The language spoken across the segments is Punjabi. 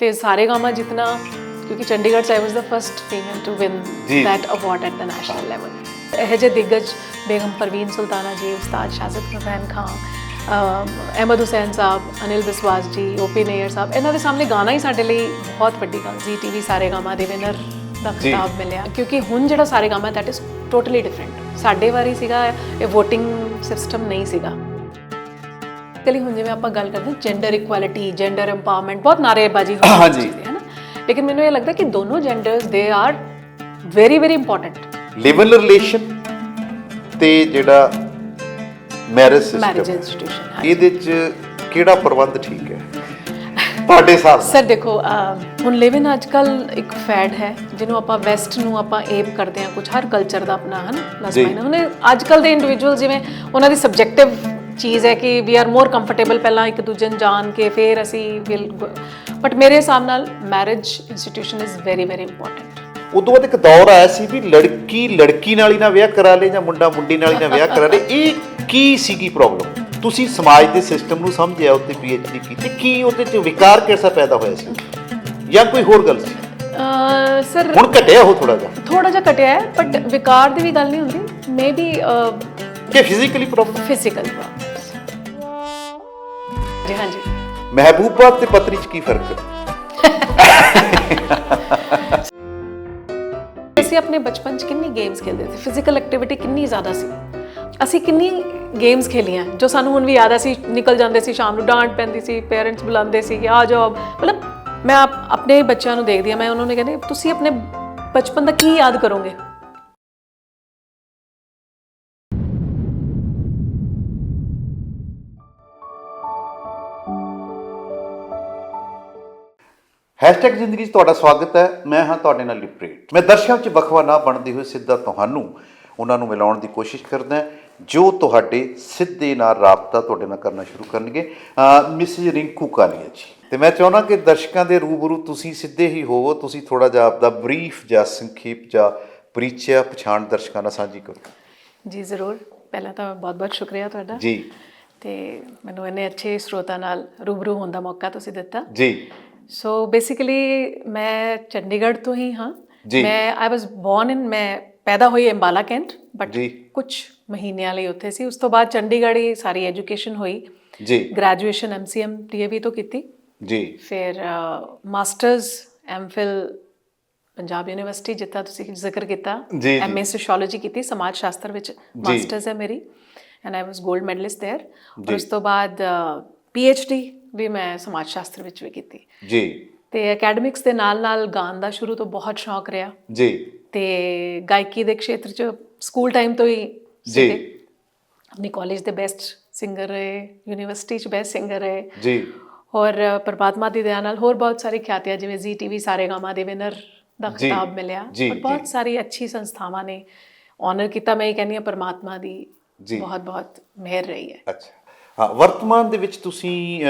ਤੇ ਸਾਰੇ ਗਾਮਾ ਜਿਤਨਾ ਕਿਉਂਕਿ ਚੰਡੀਗੜ੍ਹ ਚ I was the first female to win ਜੀ। that award at the national level. ਇਹ ਜਿਹੇ ਦਿੱਗਜ ਬੇਗਮ ਪਰਵੀਨ ਸੁਲਤਾਨਾ ਜੀ ਉਸਤਾਦ ਸ਼ਾਜ਼ਦ ਹੁਸੈਨ ਖਾਨ ਅਹਿਮਦ ਹੁਸੈਨ ਸਾਹਿਬ ਅਨਿਲ ਬਿਸਵਾਸ ਜੀ ਓਪੀ ਨੇਅਰ ਸਾਹਿਬ ਇਹਨਾਂ ਦੇ ਸਾਹਮਣੇ ਗਾਣਾ ਹੀ ਸਾਡੇ ਲਈ ਬਹੁਤ ਵੱਡੀ ਗੱਲ ਜੀ ਟੀਵੀ ਸਾਰੇ ਗਾਮਾ ਦੇ ਵਿਨਰ ਦਾ ਜੀ। ਖਿਤਾਬ ਮਿਲਿਆ ਕਿਉਂਕਿ ਹੁਣ ਜਿਹੜਾ Sa Re Ga Ma that is totally different ਸਾਡੇ ਵਾਰੀ ਸੀਗਾ ਇਹ VOTING ਸਿਸਟਮ ਨਹੀਂ ਸੀਗਾ। ਕਲੀ ਹੁਣ ਜਿਵੇਂ ਆਪਾਂ ਗੱਲ ਕਰਦੇ ਜੈਂਡਰ ਇਕੁਐਲਿਟੀ ਜੈਂਡਰ ਐਮਪਾਵਰਮੈਂਟ ਬਹੁਤ ਨਾਰੇਬਾਜ਼ੀ ਹੋ ਹਾਂਜੀ। ਹੈ ਨਾ। ਲੇਕਿਨ ਮੈਨੂੰ ਇਹ ਲੱਗਦਾ ਕਿ ਦੋਨੋਂ ਜੈਂਡਰਸ ਦੇ are very very important live in relation ਤੇ ਜਿਹੜਾ ਮੈਰਿਜ ਮੈਰਿਜ ਸਿਸਟਮ ਇੰਸਟੀਟਿਊਸ਼ਨ ਇਹਦੇ ਚ ਕਿਹੜਾ ਪ੍ਰਬੰਧ ਠੀਕ ਹੈ? ਤੁਹਾਡੇ ਹਿਸਾਬ ਸਰ ਦੇਖੋ ਹੁਣ ਲਿਵ ਇਨ ਅੱਜਕੱਲ ਇੱਕ ਫੈਡ ਹੈ ਜਿਹਨੂੰ ਆਪਾਂ ਵੈਸਟ ਨੂੰ ਆਪਾਂ ਏਮ ਕਰਦੇ ਹਾਂ ਕੁਝ ਹਰ ਕਲਚਰ ਦਾ ਆਪਣਾ ਹਨ ਪਲੱਸ। ਮਾਈਨਸ ਉਹਨੇ ਅੱਜਕੱਲ ਦੇ ਇੰਡੀਵਿਜੂਅਲ ਜਿਵੇਂ ਉਹਨਾਂ ਦੀ ਸਬਜੈਕਟਿਵ ਚੀਜ਼ ਹੈ ਕਿ ਵੀ ਆਰ ਮੋਰ ਕੰਫਰਟੇਬਲ ਪਹਿਲਾਂ ਇੱਕ ਦੂਜੇ ਨੂੰ ਜਾਣ ਕੇ ਫਿਰ ਅਸੀਂ ਵਿਲ ਬਟ ਮੇਰੇ ਹਿਸਾਬ ਨਾਲ marriage institution is very very important ਉਦੋਂ ਬਾਅਦ ਇੱਕ ਦੌਰ ਆਇਆ ਸੀ ਵੀ ਲੜਕੀ ਲੜਕੀ ਨਾਲ ਹੀ ਨਾ ਵਿਆਹ ਕਰਾ ਲੇ ਜਾਂ ਮੁੰਡਾ ਮੁੰਡੀ ਨਾਲ ਹੀ ਨਾ ਵਿਆਹ ਕਰਾ ਲੇ। ਇਹ ਕੀ ਸੀਗੀ ਪ੍ਰੋਬਲਮ ਤੁਸੀਂ ਸਮਾਜ ਦੇ ਸਿਸਟਮ ਨੂੰ ਸਮਝਿਆ ਉੱਤੇ ਪੀਐਚਡੀ ਕੀਤੀ। ਕੀ ਉਹਦੇ ਚ ਵਿਕਾਰ ਕਿਹੜਾ ਪੈਦਾ ਹੋਇਆ ਸੀ? ਜਾਂ ਕੋਈ ਹੋਰ ਗੱਲ ਸੀ? ਸਰ ਹੁਣ ਘਟਿਆ ਉਹ ਥੋੜਾ ਜਿਹਾ? ਥੋੜਾ ਜਿਹਾ ਕਟਿਆ ਹੈ ਬਟ ਵਿਕਾਰ ਦੀ ਵੀ ਗੱਲ ਨਹੀਂ ਹੁੰਦੀ। ਮੇਬੀ ਕਿ ਫਿਜ਼ੀਕਲੀ ਪ੍ਰੋਬਲਮ ਫਿਜ਼ੀਕਲ ਪ੍ਰੋਬਲਮਸ ਜੀ ਹਾਂਜੀ। ਮਹਿਬੂਬਾ ਤੇ ਪਤਨੀ ਚ ਕੀ ਫ਼ਰਕ? ਹੈ ਅਸੀਂ ਆਪਣੇ ਬਚਪਨ 'ਚ ਕਿੰਨੀ ਗੇਮਸ ਖੇਡਦੇ ਸੀ? ਫਿਜ਼ੀਕਲ ਐਕਟੀਵਿਟੀ ਕਿੰਨੀ ਜ਼ਿਆਦਾ ਸੀ? ਅਸੀਂ ਕਿੰਨੀ ਗੇਮਸ ਖੇਲੀਆਂ ਜੋ ਸਾਨੂੰ ਹੁਣ ਵੀ ਯਾਦ ਆ ਸੀ ਨਿਕਲ ਜਾਂਦੇ ਸੀ ਸ਼ਾਮ ਨੂੰ ਡਾਂਟ ਪੈਂਦੀ ਸੀ ਪੇਰੈਂਟਸ ਬੁਲਾਉਂਦੇ ਸੀ ਕਿ ਆ ਜਾਓ ਮਤਲਬ ਮੈਂ ਆਪ- ਆਪਣੇ ਬੱਚਿਆਂ ਨੂੰ ਦੇਖਦੀ ਆ ਮੈਂ ਉਹਨਾਂ ਨੂੰ ਕਹਿੰਦੀ ਤੁਸੀਂ ਆਪਣੇ ਬਚਪਨ ਦਾ ਕੀ ਯਾਦ ਕਰੋਗੇ? ਹੈਸ਼ਟੈਗ ਜ਼ਿੰਦਗੀ 'ਚ ਤੁਹਾਡਾ ਸਵਾਗਤ ਹੈ। ਮੈਂ ਹਾਂ ਤੁਹਾਡੇ ਨਾਲ ਲਿਪਰੇਟ ਮੈਂ ਦਰਸ਼ਕਾਂ 'ਚ ਵਖਵਾ ਨਾ ਬਣਦੇ ਹੋਏ ਸਿੱਧਾ ਤੁਹਾਨੂੰ ਉਹਨਾਂ ਨੂੰ ਮਿਲਾਉਣ ਦੀ ਕੋਸ਼ਿਸ਼ ਕਰਦਾ ਜੋ ਤੁਹਾਡੇ ਸਿੱਧੇ ਨਾਲ ਰਾਬਤਾ ਤੁਹਾਡੇ ਨਾਲ ਕਰਨਾ ਸ਼ੁਰੂ ਕਰਨਗੇ। ਮਿਸਿਸ ਰਿੰਕੂ ਕਾਲੀਆ ਜੀ। ਤੇ ਮੈਂ ਚਾਹੁੰਦਾ ਕਿ ਦਰਸ਼ਕਾਂ ਦੇ ਰੂਬਰੂ ਤੁਸੀਂ ਸਿੱਧੇ ਹੀ ਹੋਵੋ। ਤੁਸੀਂ ਥੋੜਾ ਜਿਹਾ ਆਪਦਾ ਬਰੀਫ ਜਾਂ ਸੰਖੇਪ ਜਾਂ ਪਰਿਚੈ ਪਛਾਣ ਦਰਸ਼ਕਾਂ ਨਾਲ ਸਾਂਝੀ ਕਰੋ। ਜੀ ਜ਼ਰੂਰ। ਪਹਿਲਾਂ ਤਾਂ ਬਹੁਤ-ਬਹੁਤ ਸ਼ੁਕਰੀਆ ਤੁਹਾਡਾ। ਜੀ। ਤੇ ਮੈਨੂੰ ਇੰਨੇ ਅੱਛੇ ਸਰੋਤਾ ਨਾਲ ਰੂਬਰੂ ਹੋਣ ਦਾ ਮੌਕਾ ਤੁਸੀਂ ਦਿੱਤਾ। ਜੀ। ਸੋ ਬੇਸਿਕਲੀ ਮੈਂ ਚੰਡੀਗੜ੍ਹ ਤੋਂ ਹੀ ਹਾਂ। ਮੈਂ ਆਈ ਵਾਸ ਬੋਰਨ ਇਨ ਮੈਂ ਪੈਦਾ ਹੋਈ ਅੰਬਾਲਾ ਕੈਂਟ ਬਟ ਕੁਝ ਮਹੀਨਿਆਂ ਲਈ ਉੱਥੇ ਸੀ। ਉਸ ਤੋਂ ਬਾਅਦ ਚੰਡੀਗੜ੍ਹ ਹੀ ਸਾਰੀ ਐਜੂਕੇਸ਼ਨ ਹੋਈ। ਜੀ। ਗ੍ਰੈਜੂਏਸ਼ਨ ਐਮਸੀਐਮ ਟੀਏਵੀ ਤੋਂ ਕੀਤੀ। ਜੀ। ਫਿਰ ਮਾਸਟਰਸ ਐਮਫਿਲ ਪੰਜਾਬ ਯੂਨੀਵਰਸਿਟੀ ਜਿੱਥਾ ਤੁਸੀਂ ਜ਼ਿਕਰ ਕੀਤਾ। ਐਮਏ ਸੋਸ਼ੀਓਲੋਜੀ ਕੀਤੀ ਸਮਾਜ ਸ਼ਾਸਤਰ ਵਿੱਚ ਮਾਸਟਰਸ ਹੈ ਮੇਰੀ। ਐਂਡ ਆਈ ਵਾਸ 골ਡ ਮੈਡਲਿਸਟ देयर ਉਸ ਤੋਂ ਬਾਅਦ ਪੀਐਚਡੀ ਵੀ ਮੈਂ ਸਮਾਜ ਸ਼ਾਸਤਰ ਵਿੱਚ ਵੀ ਕੀਤੀ। ਜੀ। ਤੇ ਅਕੈਡਮਿਕਸ ਦੇ ਨਾਲ ਨਾਲ ਗਾਣ ਦਾ ਸ਼ੁਰੂ ਤੋਂ ਬਹੁਤ ਸ਼ੌਕ ਰਿਹਾ। ਜੀ। ਤੇ ਗਾਇਕੀ ਦੇ ਖੇਤਰ 'ਚ ਸਕੂਲ ਟਾਈਮ ਤੋਂ ਹੀ ਸੀਗੇ। ਆਪਣੀ ਕਾਲਜ ਦੇ ਬੈਸਟ ਸਿੰਗਰ ਰਹੇ ਯੂਨੀਵਰਸਿਟੀ 'ਚ ਬੈਸਟ ਸਿੰਗਰ ਰਹੇ। ਜੀ। ਔਰ ਪਰਮਾਤਮਾ ਦੀ ਦਇਆ ਨਾਲ ਹੋਰ ਬਹੁਤ ਸਾਰੀ ਖਿਆਤੀਆਂ ਜਿਵੇਂ ਜ਼ੀ ਟੀਵੀ ਸਾਰੇ ਗਾਮਾ ਦੇ ਵਿਨਰ ਦਾ ਜੀ, ਖਿਤਾਬ ਮਿਲਿਆ। ਜੀ, ਔਰ ਬਹੁਤ ਸਾਰੀ ਅੱਛੀ ਸੰਸਥਾਵਾਂ ਨੇ। ਆਨਰ ਕੀਤਾ ਮੈਂ ਇਹ ਕਹਿੰਦੀ ਹਾਂ ਪਰਮਾਤਮਾ ਦੀ ਜੀ। ਬਹੁਤ ਬਹੁਤ ਮਿਹਰ ਰਹੀ ਹੈ। ਅੱਛਾ। ਹਾਂ ਵਰਤਮਾਨ ਦੇ ਵਿੱਚ ਤੁਸੀਂ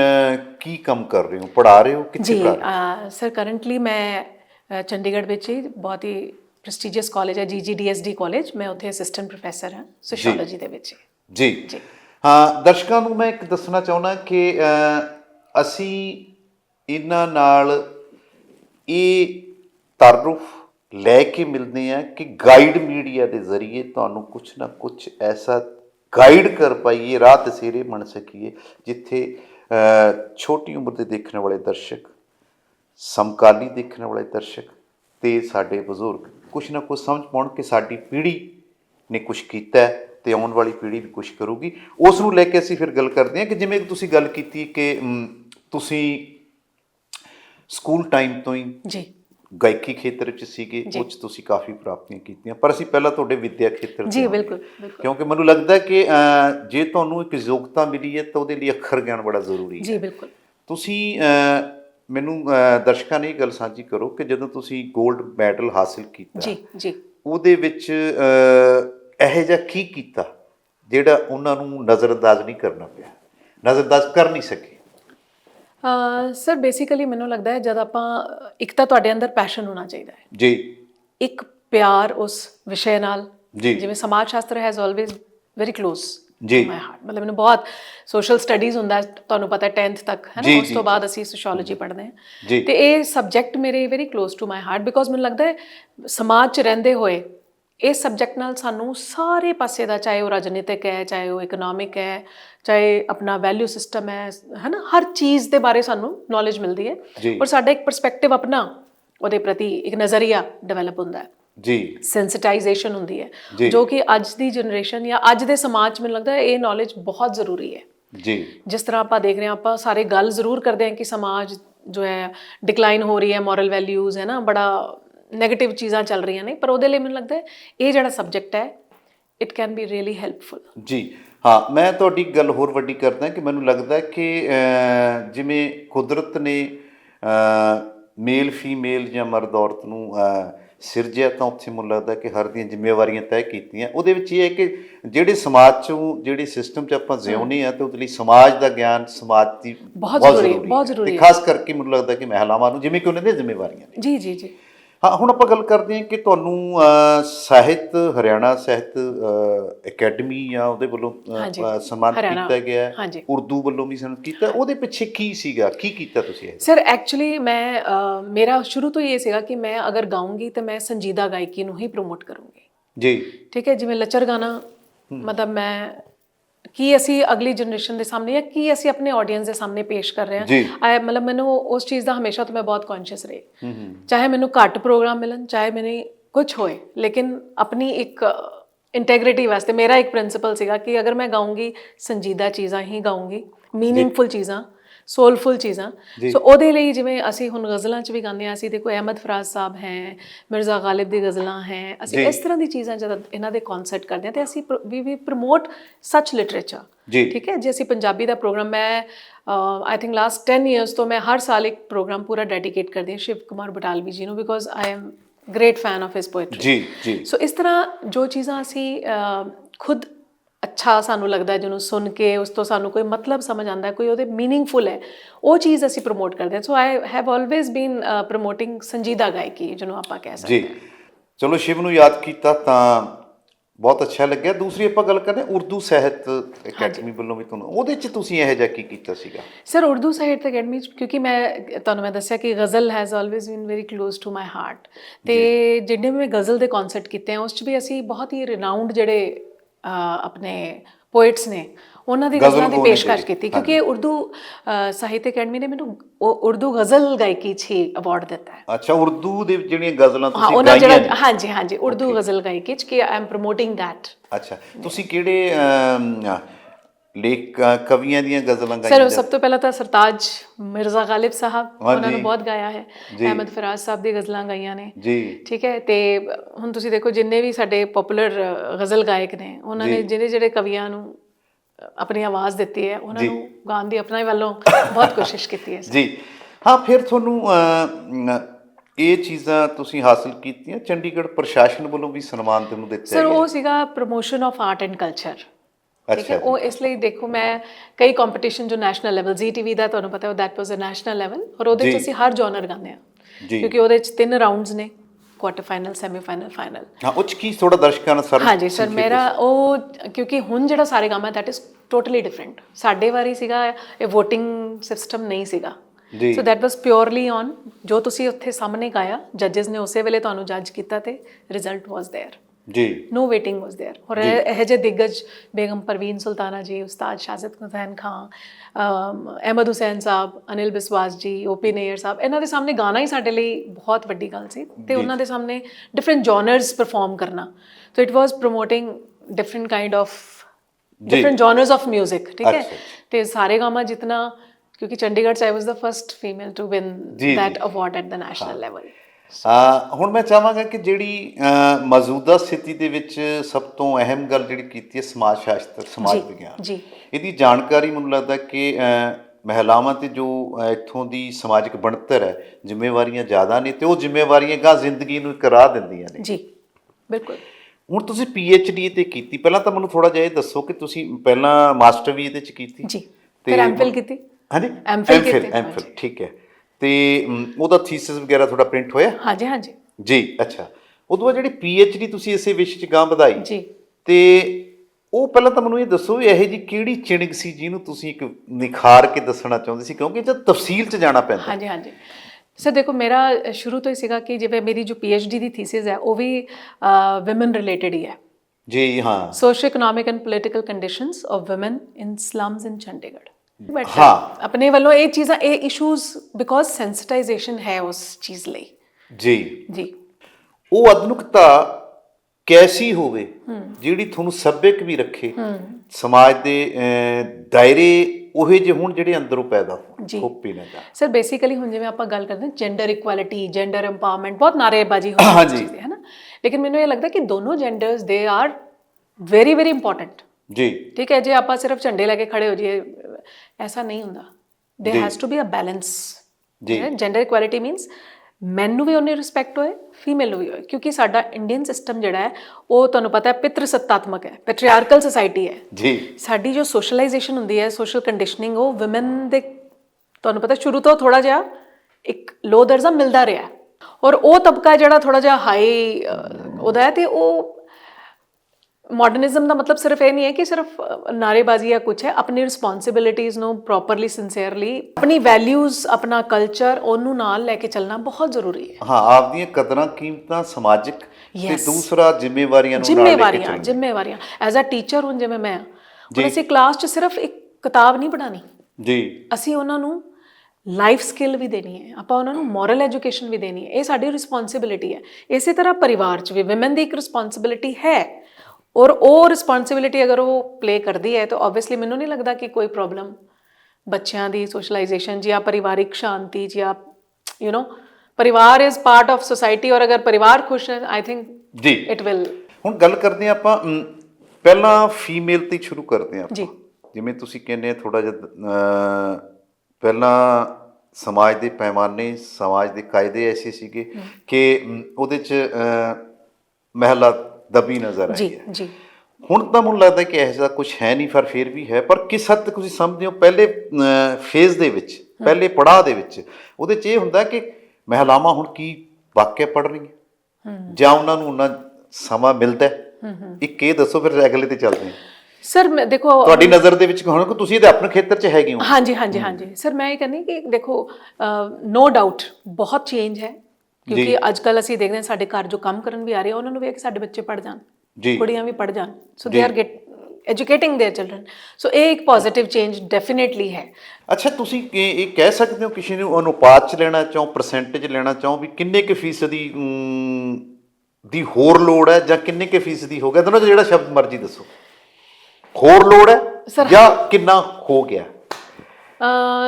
ਕੀ ਕੰਮ ਕਰ ਰਹੇ ਹੋ? ਪੜ੍ਹਾ ਰਹੇ ਹੋ? ਕਿੱਥੇ ਜੀ ਪੜ੍ਹਾ ਰਹੇ ਹੋ? ਸਰ ਕਰੰਟਲੀ ਮੈਂ ਚੰਡੀਗੜ੍ਹ ਵਿੱਚ ਹੀ ਬਹੁਤ ਹੀ ਪ੍ਰੈਸਟੀਜੀਅਸ ਕਾਲਜ ਹੈ ਜੀਜੀਡੀਐਸਡੀ ਕਾਲਜ ਮੈਂ ਉੱਥੇ ਅਸਿਸਟੈਂਟ ਪ੍ਰੋਫੈਸਰ ਹਾਂ ਸੋਸ਼ੀਓਲੋਜੀ ਦੇ ਵਿੱਚ ਜੀ। ਜੀ। ਹਾਂ ਦਰਸ਼ਕਾਂ ਨੂੰ ਮੈਂ ਇੱਕ ਦੱਸਣਾ ਚਾਹੁੰਦਾ ਕਿ ਅਸੀਂ ਇਹਨਾਂ ਨਾਲ ਇਹ ਤਾਰੁਫ ਲੈ ਕੇ ਮਿਲਦੇ ਆ ਕਿ ਗਾਈਡ ਮੀਡੀਆ ਦੇ ਜ਼ਰੀਏ ਤੁਹਾਨੂੰ ਕੁਝ ਨਾ ਕੁਝ ਐਸਾ ਗਾਈਡ ਕਰ ਪਾਈਏ, ਰਾਹ ਤੇ ਬਣ ਸਕੀਏ, ਜਿੱਥੇ ਛੋਟੀ ਉਮਰ ਦੇ ਦੇਖਣ ਵਾਲੇ ਦਰਸ਼ਕ, ਸਮਕਾਲੀ ਦੇਖਣ ਵਾਲੇ ਦਰਸ਼ਕ ਤੇ ਸਾਡੇ ਬਜ਼ੁਰਗ, ਕੁਛ ਨਾ ਕੁਛ ਸਮਝ ਪਾਉਣ ਕਿ ਸਾਡੀ ਪੀੜ੍ਹੀ ਨੇ ਕੁਛ ਕੀਤਾ ਹੈ ਤੇ ਆਉਣ ਵਾਲੀ ਪੀੜ੍ਹੀ ਵੀ ਕੁਛ ਕਰੂਗੀ। ਉਸ ਨੂੰ ਲੈ ਕੇ ਅਸੀਂ ਫਿਰ ਗੱਲ ਕਰਦੇ ਹਾਂ ਕਿ ਜਿਵੇਂ ਤੁਸੀਂ ਗੱਲ ਕੀਤੀ ਕਿ ਤੁਸੀਂ ਸਕੂਲ ਟਾਈਮ ਤੋਂ ਹੀ ਜੀ। ਗਾਇਕੀ ਖੇਤਰ ਵਿੱਚ ਸੀਗੇ ਕੁਝ ਤੁਸੀਂ ਕਾਫੀ ਪ੍ਰਾਪਤੀਆਂ ਕੀਤੀਆਂ ਪਰ ਅਸੀਂ ਪਹਿਲਾਂ ਤੁਹਾਡੇ ਵਿਦਿਆ ਖੇਤਰ ਜੀ ਬਿਲਕੁਲ। ਕਿਉਂਕਿ ਮੈਨੂੰ ਲੱਗਦਾ ਕਿ ਜੇ ਤੁਹਾਨੂੰ ਇੱਕ ਯੋਗਤਾ ਮਿਲੀ ਹੈ ਤਾਂ ਉਹਦੇ ਲਈ ਅੱਖਰ ਗਿਆਨ ਬੜਾ ਜ਼ਰੂਰੀ ਹੈ। ਜੀ ਬਿਲਕੁਲ। ਤੁਸੀਂ ਮੈਨੂੰ ਦਰਸ਼ਕਾਂ ਨੇ ਇਹ ਗੱਲ ਸਾਂਝੀ ਕਰੋ ਕਿ ਜਦੋਂ ਤੁਸੀਂ 골ਡ ਮੈਡਲ ਹਾਸਿਲ ਕੀਤਾ ਜੀ ਜੀ। ਉਹਦੇ ਵਿੱਚ ਇਹੋ ਜਿਹਾ ਕੀ ਕੀਤਾ ਜਿਹੜਾ ਉਹਨਾਂ ਨੂੰ ਨਜ਼ਰਅੰਦਾਜ਼ ਨਹੀਂ ਕਰਨਾ ਪਿਆ? ਨਜ਼ਰਅੰਦਾਜ਼ ਕਰ ਨਹੀਂ ਸਕੇ। ਸਰ ਬੇਸਿਕਲੀ ਮੈਨੂੰ ਲੱਗਦਾ ਹੈ ਜਦ ਆਪਾਂ ਇੱਕ ਤਾਂ ਤੁਹਾਡੇ ਅੰਦਰ ਪੈਸ਼ਨ ਹੋਣਾ ਚਾਹੀਦਾ ਹੈ। ਜੀ। ਇੱਕ ਪਿਆਰ ਉਸ ਵਿਸ਼ੇ ਨਾਲ ਜੀ। ਜਿਵੇਂ ਸਮਾਜ ਸ਼ਾਸਤਰ ਹੈਜ਼ ਆਲਵੇਜ਼ ਵੈਰੀ ਕਲੋਜ਼ ਜੀ। ਮਾਈ ਹਾਰਟ ਮਤਲਬ ਮੈਨੂੰ ਬਹੁਤ ਸੋਸ਼ਲ ਸਟੱਡੀਜ਼ ਹੁੰਦਾ ਤੁਹਾਨੂੰ ਪਤਾ ਹੈ 10th ਤੱਕ ਹੈ ਨਾ? ਉਸ ਤੋਂ ਬਾਅਦ ਅਸੀਂ ਸੋਸ਼ੀਓਲੋਜੀ ਪੜ੍ਹਦੇ ਹਾਂ। ਜੀ। ਤੇ ਇਹ ਸਬਜੈਕਟ ਮੇਰੇ very close to my heart because ਮੈਨੂੰ ਲੱਗਦਾ ਹੈ ਸਮਾਜ 'ਚ ਰਹਿੰਦੇ ਹੋਏ ਇਸ ਸਬਜੈਕਟ ਨਾਲ ਸਾਨੂੰ ਸਾਰੇ ਪਾਸੇ ਦਾ ਚਾਹੇ ਉਹ ਰਾਜਨੀਤਿਕ ਹੈ ਚਾਹੇ ਉਹ ਇਕਨੋਮਿਕ ਹੈ ਚਾਹੇ ਆਪਣਾ ਵੈਲਿਊ ਸਿਸਟਮ ਹੈ ਹੈ ਨਾ ਹਰ ਚੀਜ਼ ਦੇ ਬਾਰੇ ਸਾਨੂੰ ਨੌਲੇਜ ਮਿਲਦੀ ਹੈ। ਔਰ ਸਾਡਾ ਇੱਕ ਪਰਸਪੈਕਟਿਵ ਆਪਣਾ ਉਹਦੇ ਪ੍ਰਤੀ ਇੱਕ ਨਜ਼ਰੀਆ ਡਿਵੈਲਪ ਹੁੰਦਾ ਹੈ। ਜੀ। ਸੈਂਸਿਟਾਈਜੇਸ਼ਨ ਹੁੰਦੀ ਹੈ। ਜੀ। ਕਿ ਅੱਜ ਦੀ ਜਨਰੇਸ਼ਨ ਜਾਂ ਅੱਜ ਦੇ ਸਮਾਜ ਮੈਨੂੰ ਲੱਗਦਾ ਹੈ ਇਹ ਨੌਲੇਜ ਬਹੁਤ ਜ਼ਰੂਰੀ ਹੈ। ਜੀ। ਜਿਸ ਤਰ੍ਹਾਂ ਆਪਾਂ ਦੇਖ ਰਹੇ ਹਾਂ ਆਪਾਂ ਸਾਰੇ ਗੱਲ ਜ਼ਰੂਰ ਕਰਦੇ ਹਾਂ ਕਿ ਸਮਾਜ ਜੋ ਹੈ ਡਿਕਲਾਈਨ ਹੋ ਰਹੀ ਹੈ ਮੋਰਲ ਵੈਲਿਊਜ਼ ਹੈ ਨਾ ਬੜਾ 네ਗੇਟਿਵ ਚੀਜ਼ਾਂ ਚੱਲ ਰਹੀਆਂ ਨੇ ਪਰ ਉਹਦੇ ਲਈ ਮੈਨੂੰ ਲੱਗਦਾ ਹੈ ਇਹ ਜਿਹੜਾ ਸਬਜੈਕਟ ਹੈ it can be really helpful ਜੀ ਹਾਂ ਮੈਂ ਤੁਹਾਡੀ ਗੱਲ ਹੋਰ ਵੱਡੀ ਕਰਦਾ ਕਿ ਮੈਨੂੰ ਲੱਗਦਾ ਕਿ ਜਿਵੇਂ ਕੁਦਰਤ ਨੇ ਮੇਲ ਫੀਮੇਲ ਜਾਂ ਮਰਦ ਔਰਤ ਨੂੰ ਸਿਰਜਿਆ ਤਾਂ ਉੱਥੇ ਮੈਨੂੰ ਲੱਗਦਾ ਕਿ ਹਰ ਦੀਆਂ ਜ਼ਿੰਮੇਵਾਰੀਆਂ ਤੈਅ ਕੀਤੀਆਂ। ਉਹਦੇ ਵਿੱਚ ਇਹ ਹੈ ਕਿ ਜਿਹੜੇ ਸਮਾਜ ਚੋਂ ਜਿਹੜੇ ਸਿਸਟਮ 'ਚ ਆਪਾਂ ਜਿਉਂਦੇ ਆ ਤੇ ਉਹਦੇ ਲਈ ਸਮਾਜ ਦਾ ਗਿਆਨ ਸਮਾਜ ਦੀ ਬਹੁਤ ਜ਼ਰੂਰੀ ਬਹੁਤ ਜ਼ਰੂਰੀ ਤੇ ਹੈ। ਖਾਸ ਕਰਕੇ ਮੈਨੂੰ ਲੱਗਦਾ ਕਿ ਮਹਿਲਾਵਾਂ ਨੂੰ ਜਿਵੇਂ ਕਿ ਉਹਨਾਂ ਦੀਆਂ ਜ਼ਿੰਮੇਵਾਰੀਆਂ ਨੇ। ਜੀ ਜੀ ਜੀ। ਹਾਂ ਹੁਣ ਆਪਾਂ ਗੱਲ ਕਰਦੇ ਹਾਂ ਕਿ ਤੁਹਾਨੂੰ ਸਾਹਿਤ ਹਰਿਆਣਾ ਸਾਹਿਤ ਅਕੈਡਮੀ ਜਾਂ ਉਹਦੇ ਵੱਲੋਂ ਸਨਮਾਨਿਤ ਕੀਤਾ ਗਿਆ। ਉਰਦੂ ਵੱਲੋਂ ਵੀ ਸਨਮਾਨਿਤ ਕੀਤਾ। ਉਹਦੇ ਪਿੱਛੇ ਕੀ ਸੀਗਾ? ਕੀ ਕੀਤਾ ਤੁਸੀਂ ਸਰ ਐਕਚੁਅਲੀ ਮੈਂ ਮੇਰਾ ਸ਼ੁਰੂ ਤੋਂ ਇਹ ਸੀਗਾ ਕਿ ਮੈਂ ਅਗਰ ਗਾਉਂਗੀ ਤਾਂ ਮੈਂ ਸੰਜੀਦਾ ਗਾਇਕੀ ਨੂੰ ਹੀ ਪ੍ਰਮੋਟ ਕਰੂੰਗੀ। ਜੀ। ਠੀਕ ਹੈ ਜਿਵੇਂ ਲੱਚਰ ਗਾਣਾ ਮਤਲਬ ਮੈਂ ਕੀ ਅਸੀਂ ਅਗਲੀ ਜਨਰੇਸ਼ਨ ਦੇ ਸਾਹਮਣੇ ਜਾਂ ਕੀ ਅਸੀਂ ਆਪਣੇ ਆਡੀਅנס ਦੇ ਸਾਹਮਣੇ ਪੇਸ਼ ਕਰ ਰਹੇ। ਹਾਂ? ਆਈ ਮਤਲਬ ਮੈਨੂੰ ਉਸ ਚੀਜ਼ ਦਾ ਹਮੇਸ਼ਾ ਤੋਂ ਮੈਂ ਬਹੁਤ ਕੌਨਸ਼ੀਅਸ ਰਹੀ। ਚਾਹੇ ਮੈਨੂੰ ਘੱਟ ਪ੍ਰੋਗਰਾਮ ਮਿਲਣ ਚਾਹੇ ਮੈਨੂੰ ਕੁਝ ਹੋਏ ਲੇਕਿਨ ਆਪਣੀ ਇੱਕ ਇੰਟੈਗ੍ਰਿਟੀ ਵਾਸਤੇ ਮੇਰਾ ਇੱਕ ਪ੍ਰਿੰਸੀਪਲ ਸੀਗਾ ਕਿ ਅਗਰ ਮੈਂ ਗਾਉਂਗੀ ਸੰਜੀਦਾ ਚੀਜ਼ਾਂ ਹੀ ਗਾਉਂਗੀ ਮੀਨਿੰਗਫੁਲ ਚੀਜ਼ਾਂ ਸੋਲਫੁਲ ਚੀਜ਼ਾਂ। ਸੋ ਉਹਦੇ ਲਈ ਜਿਵੇਂ ਅਸੀਂ ਹੁਣ ਗਜ਼ਲਾਂ 'ਚ ਵੀ ਗਾਉਂਦੇ ਹਾਂ ਅਸੀਂ ਦੇਖੋ ਅਹਿਮਦ ਫਰਾਜ਼ ਸਾਹਿਬ ਹੈ ਮਿਰਜ਼ਾ ਗਾਲਿਬ ਦੀ ਗਜ਼ਲਾਂ ਹੈ ਅਸੀਂ ਇਸ ਤਰ੍ਹਾਂ ਦੀ ਚੀਜ਼ਾਂ ਜਦ ਇਹਨਾਂ ਦੇ ਕਨਸਰਟ ਕਰਦੇ ਹਾਂ ਤੇ ਅਸੀਂ ਵੀ ਵੀ ਪ੍ਰਮੋਟ ਸੱਚ ਲਿਟਰੇਚਰ ਠੀਕ ਹੈ? ਜੇ ਅਸੀਂ ਪੰਜਾਬੀ ਦਾ ਪ੍ਰੋਗਰਾਮ ਮੈਂ ਆਈ ਥਿੰਕ ਲਾਸਟ 10 ਇਅਰਸ ਤੋਂ ਮੈਂ ਹਰ ਸਾਲ ਇੱਕ ਪ੍ਰੋਗਰਾਮ ਪੂਰਾ ਡੈਡੀਕੇਟ ਕਰਦੀ ਹਾਂ ਸ਼ਿਵ ਕੁਮਾਰ ਬਟਾਲਵੀ ਜੀ ਨੂੰ because I am great fan of his poetry ਜੀ ਜੀ। ਸੋ ਇਸ ਤਰ੍ਹਾਂ ਜੋ ਚੀਜ਼ਾਂ ਅਸੀਂ ਖੁਦ ਅੱਛਾ ਸਾਨੂੰ ਲੱਗਦਾ ਹੈ ਜਿਹਨੂੰ ਸੁਣ ਕੇ ਉਸ ਤੋਂ ਸਾਨੂੰ ਕੋਈ ਮਤਲਬ ਸਮਝ ਆਉਂਦਾ ਹੈ ਕੋਈ ਉਹਦੇ ਮੀਨਿੰਗਫੁਲ ਹੈ। ਉਹ ਚੀਜ਼ ਅਸੀਂ ਪ੍ਰਮੋਟ ਕਰਦੇ ਹਾਂ। ਸੋ ਆਈ ਹੈਵ ਆਲਵੇਜ਼ ਬੀਨ ਪ੍ਰਮੋਟਿੰਗ ਸੰਜੀਦਾ ਗਾਇਕੀ ਜਿਹਨੂੰ ਆਪਾਂ ਕਹਿ ਸਕਦੇ ਜੀ। ਚਲੋ ਸ਼ਿਵ ਨੂੰ ਯਾਦ ਕੀਤਾ ਤਾਂ ਬਹੁਤ ਅੱਛਾ ਲੱਗਿਆ। ਦੂਸਰੀ ਆਪਾਂ ਗੱਲ ਕਰਦੇ ਹਾਂ ਉਰਦੂ ਸਾਹਿਤ ਅਕੈਡਮੀ ਵੱਲੋਂ ਵੀ ਤੁਹਾਨੂੰ ਉਹਦੇ 'ਚ ਤੁਸੀਂ ਇਹੋ ਜਿਹਾ ਕੀ ਕੀਤਾ ਸੀਗਾ? ਸਰ ਉਰਦੂ ਸਾਹਿਤ ਅਕੈਡਮੀ ਕਿਉਂਕਿ ਮੈਂ ਤੁਹਾਨੂੰ ਮੈਂ ਦੱਸਿਆ ਕਿ ghazal has always been very close to my heart ਤੇ ਜਿੰਨੇ ਵੀ ਮੈਂ ਗਜ਼ਲ ਦੇ ਕਨਸਰਟ ਕੀਤੇ ਆ ਉਸ 'ਚ ਵੀ ਅਸੀਂ ਬਹੁਤ ਹੀ ਰਿਨਾਊਂਡ ਜਿਹੜੇ ਆਪਣੇ ਪੋਇਟਸ ਨੇ ਉਹਨਾਂ ਦੀ ਗਜ਼ਲ ਗਜ਼ਲਾਂ ਦੀ ਪੇਸ਼ਕਸ਼ ਕੀਤੀ। ਕਿਉਂਕਿ ਉਰਦੂ ਸਾਹਿਤ ਅਕੈਡਮੀ ਨੇ ਮੈਨੂੰ ਉਰਦੂ ਗਜ਼ਲ ਗਾਇਕੀ 'ਚ ਅਵਾਰਡ ਦਿੱਤਾ ਹੈ। ਅੱਛਾ ਉਰਦੂ ਦੇ ਜਿਹੜੀਆਂ ਗਜ਼ਲਾਂ ਤੁਸੀਂ ਗਾਈਆਂ ਜਿਹੜਾ ਹਾਂਜੀ ਹਾਂਜੀ ਉਰਦੂ ਗਜ਼ਲ ਗਾਇਕੀ 'ਚ ਕਿ ਆਈ ਐਮ ਪ੍ਰੋਮੋਟਿੰਗ ਥੈਟ ਅੱਛਾ ਤੁਸੀਂ ਕਿਹੜੇ ਲੇਖ ਕਵੀਆਂ ਦੀਆਂ ਗਜ਼ਲਾਂ ਸਰ ਗਾਈਆਂ ਸਭ ਤੋਂ ਪਹਿਲਾਂ ਤਾਂ ਸਰਤਾਜ ਮਿਰਜ਼ਾ ਗਾਲਿਬ ਸਾਹਿਬ ਉਹਨਾਂ। ਨੂੰ ਬਹੁਤ ਗਾਇਆ ਹੈ। ਅਹਿਮਦ ਫਰਾਜ਼ ਸਾਹਿਬ ਦੀ ਗਜ਼ਲਾਂ ਗਾਈਆਂ ਨੇ। ਜੀ। ਠੀਕ ਹੈ ਤੇ ਹੁਣ ਤੁਸੀਂ ਦੇਖੋ ਜਿੰਨੇ ਵੀ ਸਾਡੇ ਪਪੂਲਰ ਗਜ਼ਲ ਗਾਇਕ ਨੇ ਉਹਨਾਂ ਨੇ ਜਿਹੜੇ ਜਿਹੜੇ ਕਵੀਆਂ ਨੂੰ ਆਪਣੀ ਆਵਾਜ਼ ਦਿੱਤੀ ਹੈ ਉਹਨਾਂ। ਨੂੰ ਗਾਉਣ ਦੀ ਆਪਣੇ ਵੱਲੋਂ ਬਹੁਤ ਕੋਸ਼ਿਸ਼ ਕੀਤੀ ਹੈ ਜੀ। ਹਾਂ ਫਿਰ ਤੁਹਾਨੂੰ ਇਹ ਚੀਜ਼ਾਂ ਤੁਸੀਂ ਹਾਸਲ ਕੀਤੀਆਂ? ਚੰਡੀਗੜ੍ਹ ਪ੍ਰਸ਼ਾਸਨ ਵੱਲੋਂ ਵੀ ਸਨਮਾਨ ਤੁਹਾਨੂੰ ਦਿੱਤਾ ਸਰ ਗਿਆ ਉਹ ਸੀਗਾ promotion of art and culture ਠੀਕ ਅੱਛਾ ਹੈ ਉਹ ਇਸ ਲਈ ਦੇਖੋ ਮੈਂ ਕਈ ਕੰਪੀਟੀਸ਼ਨ ਜੋ ਨੈਸ਼ਨਲ ਲੈਵਲ ਜ਼ੀਟੀਵੀ ਦਾ ਤੁਹਾਨੂੰ ਪਤਾ ਹੈ that was a national level ਔਰ ਉਹਦੇ ਜੀ। ਚ ਅਸੀਂ ਹਰ ਜਨਰ ਗਾਉਂਦੇ ਹਾਂ ਜੀ ਕਿਉਂਕਿ ਉਹਦੇ ਚ ਤਿੰਨ ਰਾਉਂਡਸ ਨੇ ਕੁਆਟਰ ਫਾਈਨਲ ਸੈਮੀਫਾਈਨਲ ਫਾਈਨਲ ਹਾਂ ਉਹ 'ਚ ਕੀ ਥੋੜਾ ਦਰਸ਼ਕਾਂ ਨੂੰ ਸਰ ਹਾਂਜੀ ਸਰ ਮੇਰਾ ਉਹ ਕਿਉਂਕਿ ਹੁਣ ਜਿਹੜਾ Sa Re Ga Ma that is totally different ਸਾਡੇ ਵਾਰੀ ਸੀਗਾ ਇਹ VOTING ਸਿਸਟਮ ਨਹੀਂ ਸੀਗਾ ਜੀ। So that was purely on ਜੋ ਤੁਸੀਂ ਉੱਥੇ ਸਾਹਮਣੇ ਗਾਇਆ ਜੱਜਸ ਨੇ ਉਸੇ ਵੇਲੇ ਤੁਹਾਨੂੰ ਜੱਜ ਕੀਤਾ ਤੇ ਰਿਜ਼ਲਟ ਵਾਸ देयर ਜੀ no waiting was there ਔਰ ਜੀ। ਇਹ ਜਿਹੇ ਦਿੱਗਜ ਬੇਗਮ ਪਰਵੀਨ ਸੁਲਤਾਨਾ ਜੀ ਉਸਤਾਦ ਸ਼ਾਜ਼ਦ ਹੁਸੈਨ ਖਾਨ ਅਮ, ਅਹਿਮਦ ਹੁਸੈਨ ਸਾਹਿਬ ਅਨਿਲ ਬਿਸਵਾਸ ਜੀ ਓਪੀ ਨੇਅਰ ਸਾਹਿਬ ਇਹਨਾਂ ਦੇ ਸਾਹਮਣੇ ਗਾਣਾ ਹੀ ਸਾਡੇ ਲਈ ਬਹੁਤ ਵੱਡੀ ਗੱਲ ਸੀ ਤੇ ਜੀ। ਉਹਨਾਂ ਦੇ ਸਾਹਮਣੇ ਡਿਫਰੈਂਟ ਜਨਰਸ ਪਰਫਾਰਮ ਕਰਨਾ so it was promoting different kind of ਜੀ। ਡਿਫਰੈਂਟ ਜਨਰਸ ਆਫ 뮤직 ਠੀਕ ਹੈ ਅੱਛਾ, ਅੱਛਾ। ਤੇ ਸਾਰੇ ਗਾਮਾ ਜਿਤਨਾ ਕਿਉਂਕਿ ਚੰਡੀਗੜ੍ਹ ਚ I was the first female to win ਜੀ, ਜੀ। That award at the national level ਹੁਣ ਮੈਂ ਚਾਹਾਂਗਾ ਕਿ ਜਿਹੜੀ ਮੌਜੂਦਾ ਸਥਿਤੀ ਦੇ ਵਿੱਚ ਸਭ ਤੋਂ ਅਹਿਮ ਗੱਲ ਜਿਹੜੀ ਕੀਤੀ ਹੈ ਸਮਾਜ ਸ਼ਾਸਤਰ ਸਮਾਜ ਵਿਗਿਆਨ। ਜੀ। ਇਹਦੀ ਜਾਣਕਾਰੀ ਮੈਨੂੰ ਲੱਗਦਾ ਕਿ ਮਹਿਲਾਵਾਂ ਤੇ ਜੋ ਇੱਥੋਂ ਦੀ ਸਮਾਜਿਕ ਬਣਤਰ ਹੈ ਜ਼ਿੰਮੇਵਾਰੀਆਂ ਜ਼ਿਆਦਾ ਨੇ ਤੇ ਉਹ ਜ਼ਿੰਮੇਵਾਰੀਆਂ ਗਾ ਜ਼ਿੰਦਗੀ ਨੂੰ ਇੱਕ ਰਾਹ ਦਿੰਦੀਆਂ ਨੇ। ਜੀ ਬਿਲਕੁਲ। ਹੁਣ ਤੁਸੀਂ ਡੀ ਤੇ ਕੀਤੀ ਪਹਿਲਾਂ ਤਾਂ ਮੈਨੂੰ ਥੋੜਾ ਜਿਹਾ ਇਹ ਦੱਸੋ ਕਿ ਤੁਸੀਂ ਪਹਿਲਾਂ ਮਾਸਟਰ ਵੀ ਇਹਦੇ ਚ ਕੀਤੀ? ਜੀ ਫਿਰ ਐਮਫਿਲ ਕੀਤੀ। ਹਾਂਜੀ ਐਮਫਿਲ ਹਾਂਜੀ। ਠੀਕ ਹੈ। ਤੇ ਉਹਦਾ ਥੀਸਿਸ ਵਗੈਰਾ ਤੁਹਾਡਾ ਪ੍ਰਿੰਟ ਹੋਇਆ? ਹਾਂਜੀ ਹਾਂਜੀ। ਜੀ ਅੱਛਾ। ਉਦੋਂ ਬਾਅਦ ਜਿਹੜੀ ਡੀ ਤੁਸੀਂ ਇਸੇ ਵਿਸ਼ੇ ਚ ਗਾਂ ਵਧਾਈ। ਜੀ। ਤੇ ਉਹ ਪਹਿਲਾਂ ਤਾਂ ਮੈਨੂੰ ਇਹ ਦੱਸੋ ਵੀ ਇਹੋ ਜੀ ਕਿਹੜੀ ਚਿਣਗ ਸੀ ਜਿਹਨੂੰ ਤੁਸੀਂ ਇੱਕ ਨਿਖਾਰ ਕੇ ਦੱਸਣਾ ਚਾਹੁੰਦੇ ਸੀ? ਕਿਉਂਕਿ ਜਦ ਤਫਸੀਲ 'ਚ ਜਾਣਾ ਪੈਂਦਾ। ਹਾਂਜੀ ਹਾਂਜੀ। ਸਰ ਦੇਖੋ ਮੇਰਾ ਸ਼ੁਰੂ ਤੋਂ ਹੀ ਸੀਗਾ ਕਿ ਜਿਵੇਂ ਮੇਰੀ ਜੋ ਡੀ ਦੀ ਥੀਸਿਸ ਹੈ ਉਹ ਵੀ ਔਮਨ ਰਿਲੇਟਡ ਹੀ ਹੈ। ਜੀ ਹਾਂ। Socio economic and political conditions of women in slums in Chandigarh but ਹਾਂ। ਆਪਣੇ ਵੱਲੋਂ ਇਹ ਚੀਜ਼ਾਂ ਇਹ ਇਸ਼ੂਜ਼ ਬਿਕੋਜ਼ ਸੈਂਸਿਟਾਈਜੇਸ਼ਨ ਹੈ ਉਸ ਚੀਜ਼ ਲਈ ਜੀ ਜੀ ਉਹ ਆਧੁਨਿਕਤਾ ਕੈਸੀ ਹੋਵੇ ਜਿਹੜੀ ਤੁਹਾਨੂੰ ਸੱਭਿਅਕ ਵੀ ਰੱਖੇ ਸਮਾਜ ਦੇ ਦਾਇਰੇ ਉਹੇ ਜਿਹੇ ਹੋਣ ਜਿਹੜੇ ਅੰਦਰੋਂ ਪੈਦਾ ਜੀ। ਹੋਣ ਖੋਪੀ ਨਾ ਜਾ ਸਰ ਬੇਸਿਕਲੀ ਹੁਣ ਜਿਵੇਂ ਆਪਾਂ ਗੱਲ ਕਰਦੇ ਹਾਂ ਜੈਂਡਰ ਇਕੁਐਲਿਟੀ ਜੈਂਡਰ ਐਮਪਾਵਰਮੈਂਟ ਬਹੁਤ ਨਾਰੇਬਾਜ਼ੀ ਹੋ। ਰਹੀ ਹੈ ਨਾ ਲੇਕਿਨ ਮੈਨੂੰ ਇਹ ਲੱਗਦਾ ਕਿ ਦੋਨੋਂ ਜੈਂਡਰਸ ਦੇ ਆਰ ਵੈਰੀ ਵੈਰੀ ਇੰਪੋਰਟੈਂਟ ਜੀ ਠੀਕ ਹੈ ਜੇ ਆਪਾਂ ਸਿਰਫ ਝੰਡੇ ਲੈ ਕੇ ਖੜੇ ਹੋ ਜਾਈਏ ਐਸਾ ਨਹੀਂ ਹੁੰਦਾ ਦੇ ਜੀ। Has to be a balance ਜੀ। ਜੈਂਡਰ ਇਕੁਐਲਿਟੀ ਮੀਨਸ ਮੈਨ ਨੂੰ ਵੀ ਉਹਨੇ ਰਿਸਪੈਕਟ ਹੋਏ ਫੀਮੇਲ ਨੂੰ ਵੀ ਹੋਏ ਕਿਉਂਕਿ ਸਾਡਾ ਇੰਡੀਅਨ ਸਿਸਟਮ ਜਿਹੜਾ ਹੈ ਉਹ ਤੁਹਾਨੂੰ ਪਤਾ ਹੈ ਪਿਤਰ ਸੱਤਾਤਮਕ ਹੈ ਪੈਟਰੀਆਰਕਲ ਸੋਸਾਇਟੀ ਹੈ ਜੀ ਸਾਡੀ ਜੋ ਸੋਸ਼ਲਾਈਜੇਸ਼ਨ ਹੁੰਦੀ ਹੈ ਸੋਸ਼ਲ ਕੰਡੀਸ਼ਨਿੰਗ ਉਹ ਔਮਨ ਦੇ ਤੁਹਾਨੂੰ ਪਤਾ ਸ਼ੁਰੂ ਤੋਂ ਥੋੜਾ ਜਿਹਾ ਇੱਕ ਲੋ ਦਰਜਾ ਮਿਲਦਾ ਰਿਹਾ ਹੈ। ਔਰ ਉਹ ਤਬਕਾ ਜਿਹੜਾ ਥੋੜਾ ਜਿਹਾ ਹਾਈ ਉਹਦਾ ਹੈ ਤੇ ਉਹ ਮਾਡਰਨਿਜ਼ਮ ਦਾ ਮਤਲਬ ਸਿਰਫ ਇਹ ਨਹੀਂ ਹੈ ਕਿ ਸਿਰਫ ਅ, ਨਾਅਰੇਬਾਜ਼ੀ ਜਾਂ ਕੁਝ ਹੈ ਆਪਣੀ ਰਿਸਪੌਂਸਿਬਿਲਿਟੀਆਂ ਨੂੰ ਪ੍ਰੋਪਰਲੀ ਸਿੰਸੀਅਰਲੀ ਆਪਣੀ ਵੈਲਿਊਜ਼ ਆਪਣਾ ਕਲਚਰ ਉਹਨੂੰ ਨਾਲ ਲੈ ਕੇ ਚੱਲਣਾ ਬਹੁਤ ਜ਼ਰੂਰੀ ਹੈ। ਹਾਂ ਆਪਦੀਆਂ ਕਦਰਾਂ ਕੀਮਤਾਂ ਸਮਾਜਿਕ ਤੇ. ਦੂਸਰਾ ਜ਼ਿੰਮੇਵਾਰੀਆਂ ਨੂੰ ਨਾਲ ਲੈ ਕੇ ਜ਼ਿੰਮੇਵਾਰੀਆਂ ਚੱਲਣਾ। ਜ਼ਿੰਮੇਵਾਰੀਆਂ। ਐਜ਼ ਅ ਟੀਚਰ ਹੁਣ ਜਿਵੇਂ ਮੈਂ ਹੁਣ ਅਸੀਂ ਕਲਾਸ 'ਚ ਸਿਰਫ ਇੱਕ ਕਿਤਾਬ ਨਹੀਂ ਪੜ੍ਹਾਣੀ। ਜੀ। ਅਸੀਂ ਉਹਨਾਂ ਨੂੰ ਲਾਈਫ ਸਕਿੱਲ ਵੀ ਦੇਣੀ ਹੈ ਆਪਾਂ ਉਹਨਾਂ ਨੂੰ ਮੋਰਲ ਐਜੂਕੇਸ਼ਨ ਵੀ ਦੇਣੀ ਹੈ ਇਹ ਸਾਡੀ ਰਿਸਪੌਂਸਿਬਿਲਿਟੀ ਹੈ। ਇਸੇ ਤਰ੍ਹਾਂ ਪਰਿਵਾਰ 'ਚ ਵੀ ਔਮਨ ਦੀ ਇੱਕ ਰਿਸਪੌਂਸਿਬਿਲਿਟੀ ਹੈ ਔਰ ਉਹ ਰਿਸਪੌਂਸਿਬਿਲਿਟੀ ਅਗਰ ਉਹ ਪਲੇ ਕਰਦੀ ਹੈ ਤਾਂ ਆਬਵੀਅਸਲੀ ਮੈਨੂੰ ਨਹੀਂ ਲੱਗਦਾ ਕਿ ਕੋਈ ਪ੍ਰੋਬਲਮ ਬੱਚਿਆਂ ਦੀ ਸੋਸ਼ਲਾਈਜੇਸ਼ਨ ਜਾਂ ਪਰਿਵਾਰਿਕ ਸ਼ਾਂਤੀ ਜਾਂ ਯੂ نو ਪਰਿਵਾਰ ਇਜ਼ ਪਾਰਟ ਆਫ ਸੋਸਾਇਟੀ ਔਰ ਅਗਰ ਪਰਿਵਾਰ ਖੁਸ਼ ਹੈ ਆਈ ਥਿੰਕ ਜੀ ਇਟ ਵਿਲ ਹੁਣ ਗੱਲ ਕਰਦੇ ਹਾਂ ਆਪਾਂ ਪਹਿਲਾਂ ਫੀਮੇਲ ਤੇ ਸ਼ੁਰੂ ਕਰਦੇ ਆਪਾਂ। ਜੀ। ਜਿਵੇਂ ਤੁਸੀਂ ਕਹਿੰਦੇ ਆ ਥੋੜਾ ਜਿਹਾ ਪਹਿਲਾਂ ਸਮਾਜ ਦੇ ਪੈਮਾਨੇ ਸਮਾਜ ਦੇ ਕਾਇਦੇ ਐਸੇ ਸੀਗੇ ਕਿ ਉਹਦੇ ਚ ਮਹਿਲਾ ਦਬੀ ਨਜ਼ਰ ਆਈ ਜੀ ਹੈ। ਜੀ। ਹੁਣ ਤਾਂ ਮੈਨੂੰ ਲੱਗਦਾ ਕਿ ਐਸਾ ਕੁਝ ਹੈ ਨਹੀਂ ਪਰ ਫਿਰ ਵੀ ਹੈ। ਪਰ ਕਿਸ ਹੱਦ ਤੱਕ ਤੁਸੀਂ ਸਮਝਦੇ ਹੋ ਪਹਿਲੇ ਫੇਜ਼ ਦੇ ਵਿੱਚ ਪਹਿਲੇ ਪੜਾਅ ਦੇ ਵਿੱਚ ਉਹਦੇ ਚ ਇਹ ਹੁੰਦਾ ਕਿ ਮਹਿਲਾਵਾਂ ਹੁਣ ਕੀ ਵਾਕਿਆ ਪੜ ਰਹੀਆਂ ਜਾਂ ਉਹਨਾਂ ਨੂੰ ਉਹਨਾਂ ਸਮਾਂ ਮਿਲਦਾ ਹੈ? ਇੱਕ ਇਹ ਦੱਸੋ ਫਿਰ ਅਗਲੇ ਤੇ ਚੱਲਦੇ ਹਾਂ। ਸਰ ਮੈਂ ਦੇਖੋ ਤੁਹਾਡੀ ਨਜ਼ਰ ਦੇ ਵਿੱਚ ਹੁਣ ਤੁਸੀਂ ਇਹਦੇ ਆਪਣੇ ਖੇਤਰ 'ਚ ਹੈਗੇ ਹੋ? ਹਾਂਜੀ ਹਾਂਜੀ ਹਾਂਜੀ। ਸਰ ਮੈਂ ਇਹ ਕਹਿੰਦੀ ਕਿ ਦੇਖੋ ਨੋ ਡਾਊਟ ਬਹੁਤ ਚੇਂਜ ਹੈ। ਕਿਉਂਕਿ ਅੱਜ ਕੱਲ ਅਸੀਂ ਦੇਖਦੇ ਹਾਂ ਸਾਡੇ ਘਰ ਜੋ ਕੰਮ ਕਰਨ ਵੀ ਆ ਰਹੇ ਆ ਉਹਨਾਂ ਨੂੰ ਵੀ ਹੈ ਕਿ ਸਾਡੇ ਬੱਚੇ ਪੜ ਜਾਣ ਜੀ। ਕੁੜੀਆਂ ਵੀ ਪੜ ਜਾਣ। So they are get educating their children so ਇਹ ਇੱਕ ਪੋਜ਼ਿਟਿਵ ਚੇਂਜ ਡੈਫੀਨਿਟਲੀ ਹੈ। ਅੱਛਾ ਤੁਸੀਂ ਇਹ ਕਹਿ ਸਕਦੇ ਹੋ ਕਿਸੇ ਨੂੰ ਅਨੁਪਾਤ ਚ ਲੈਣਾ ਚਾਹੋ ਪਰਸੈਂਟੇਜ ਲੈਣਾ ਚਾਹੋ ਵੀ ਕਿੰਨੇ ਕੁ ਫੀਸਦੀ ਦੀ ਹੋਰ ਲੋੜ ਹੈ ਜਾਂ ਕਿੰਨੇ ਕੁ ਫੀਸਦੀ ਹੋ ਗਿਆ? ਦੋਨੋਂ ਜਿਹੜਾ ਸ਼ਬਦ ਮਰਜ਼ੀ ਦੱਸੋ। ਹੋਰ ਲੋੜ ਹੈ ਜਾਂ ਕਿੰਨਾ ਹੋ ਗਿਆ?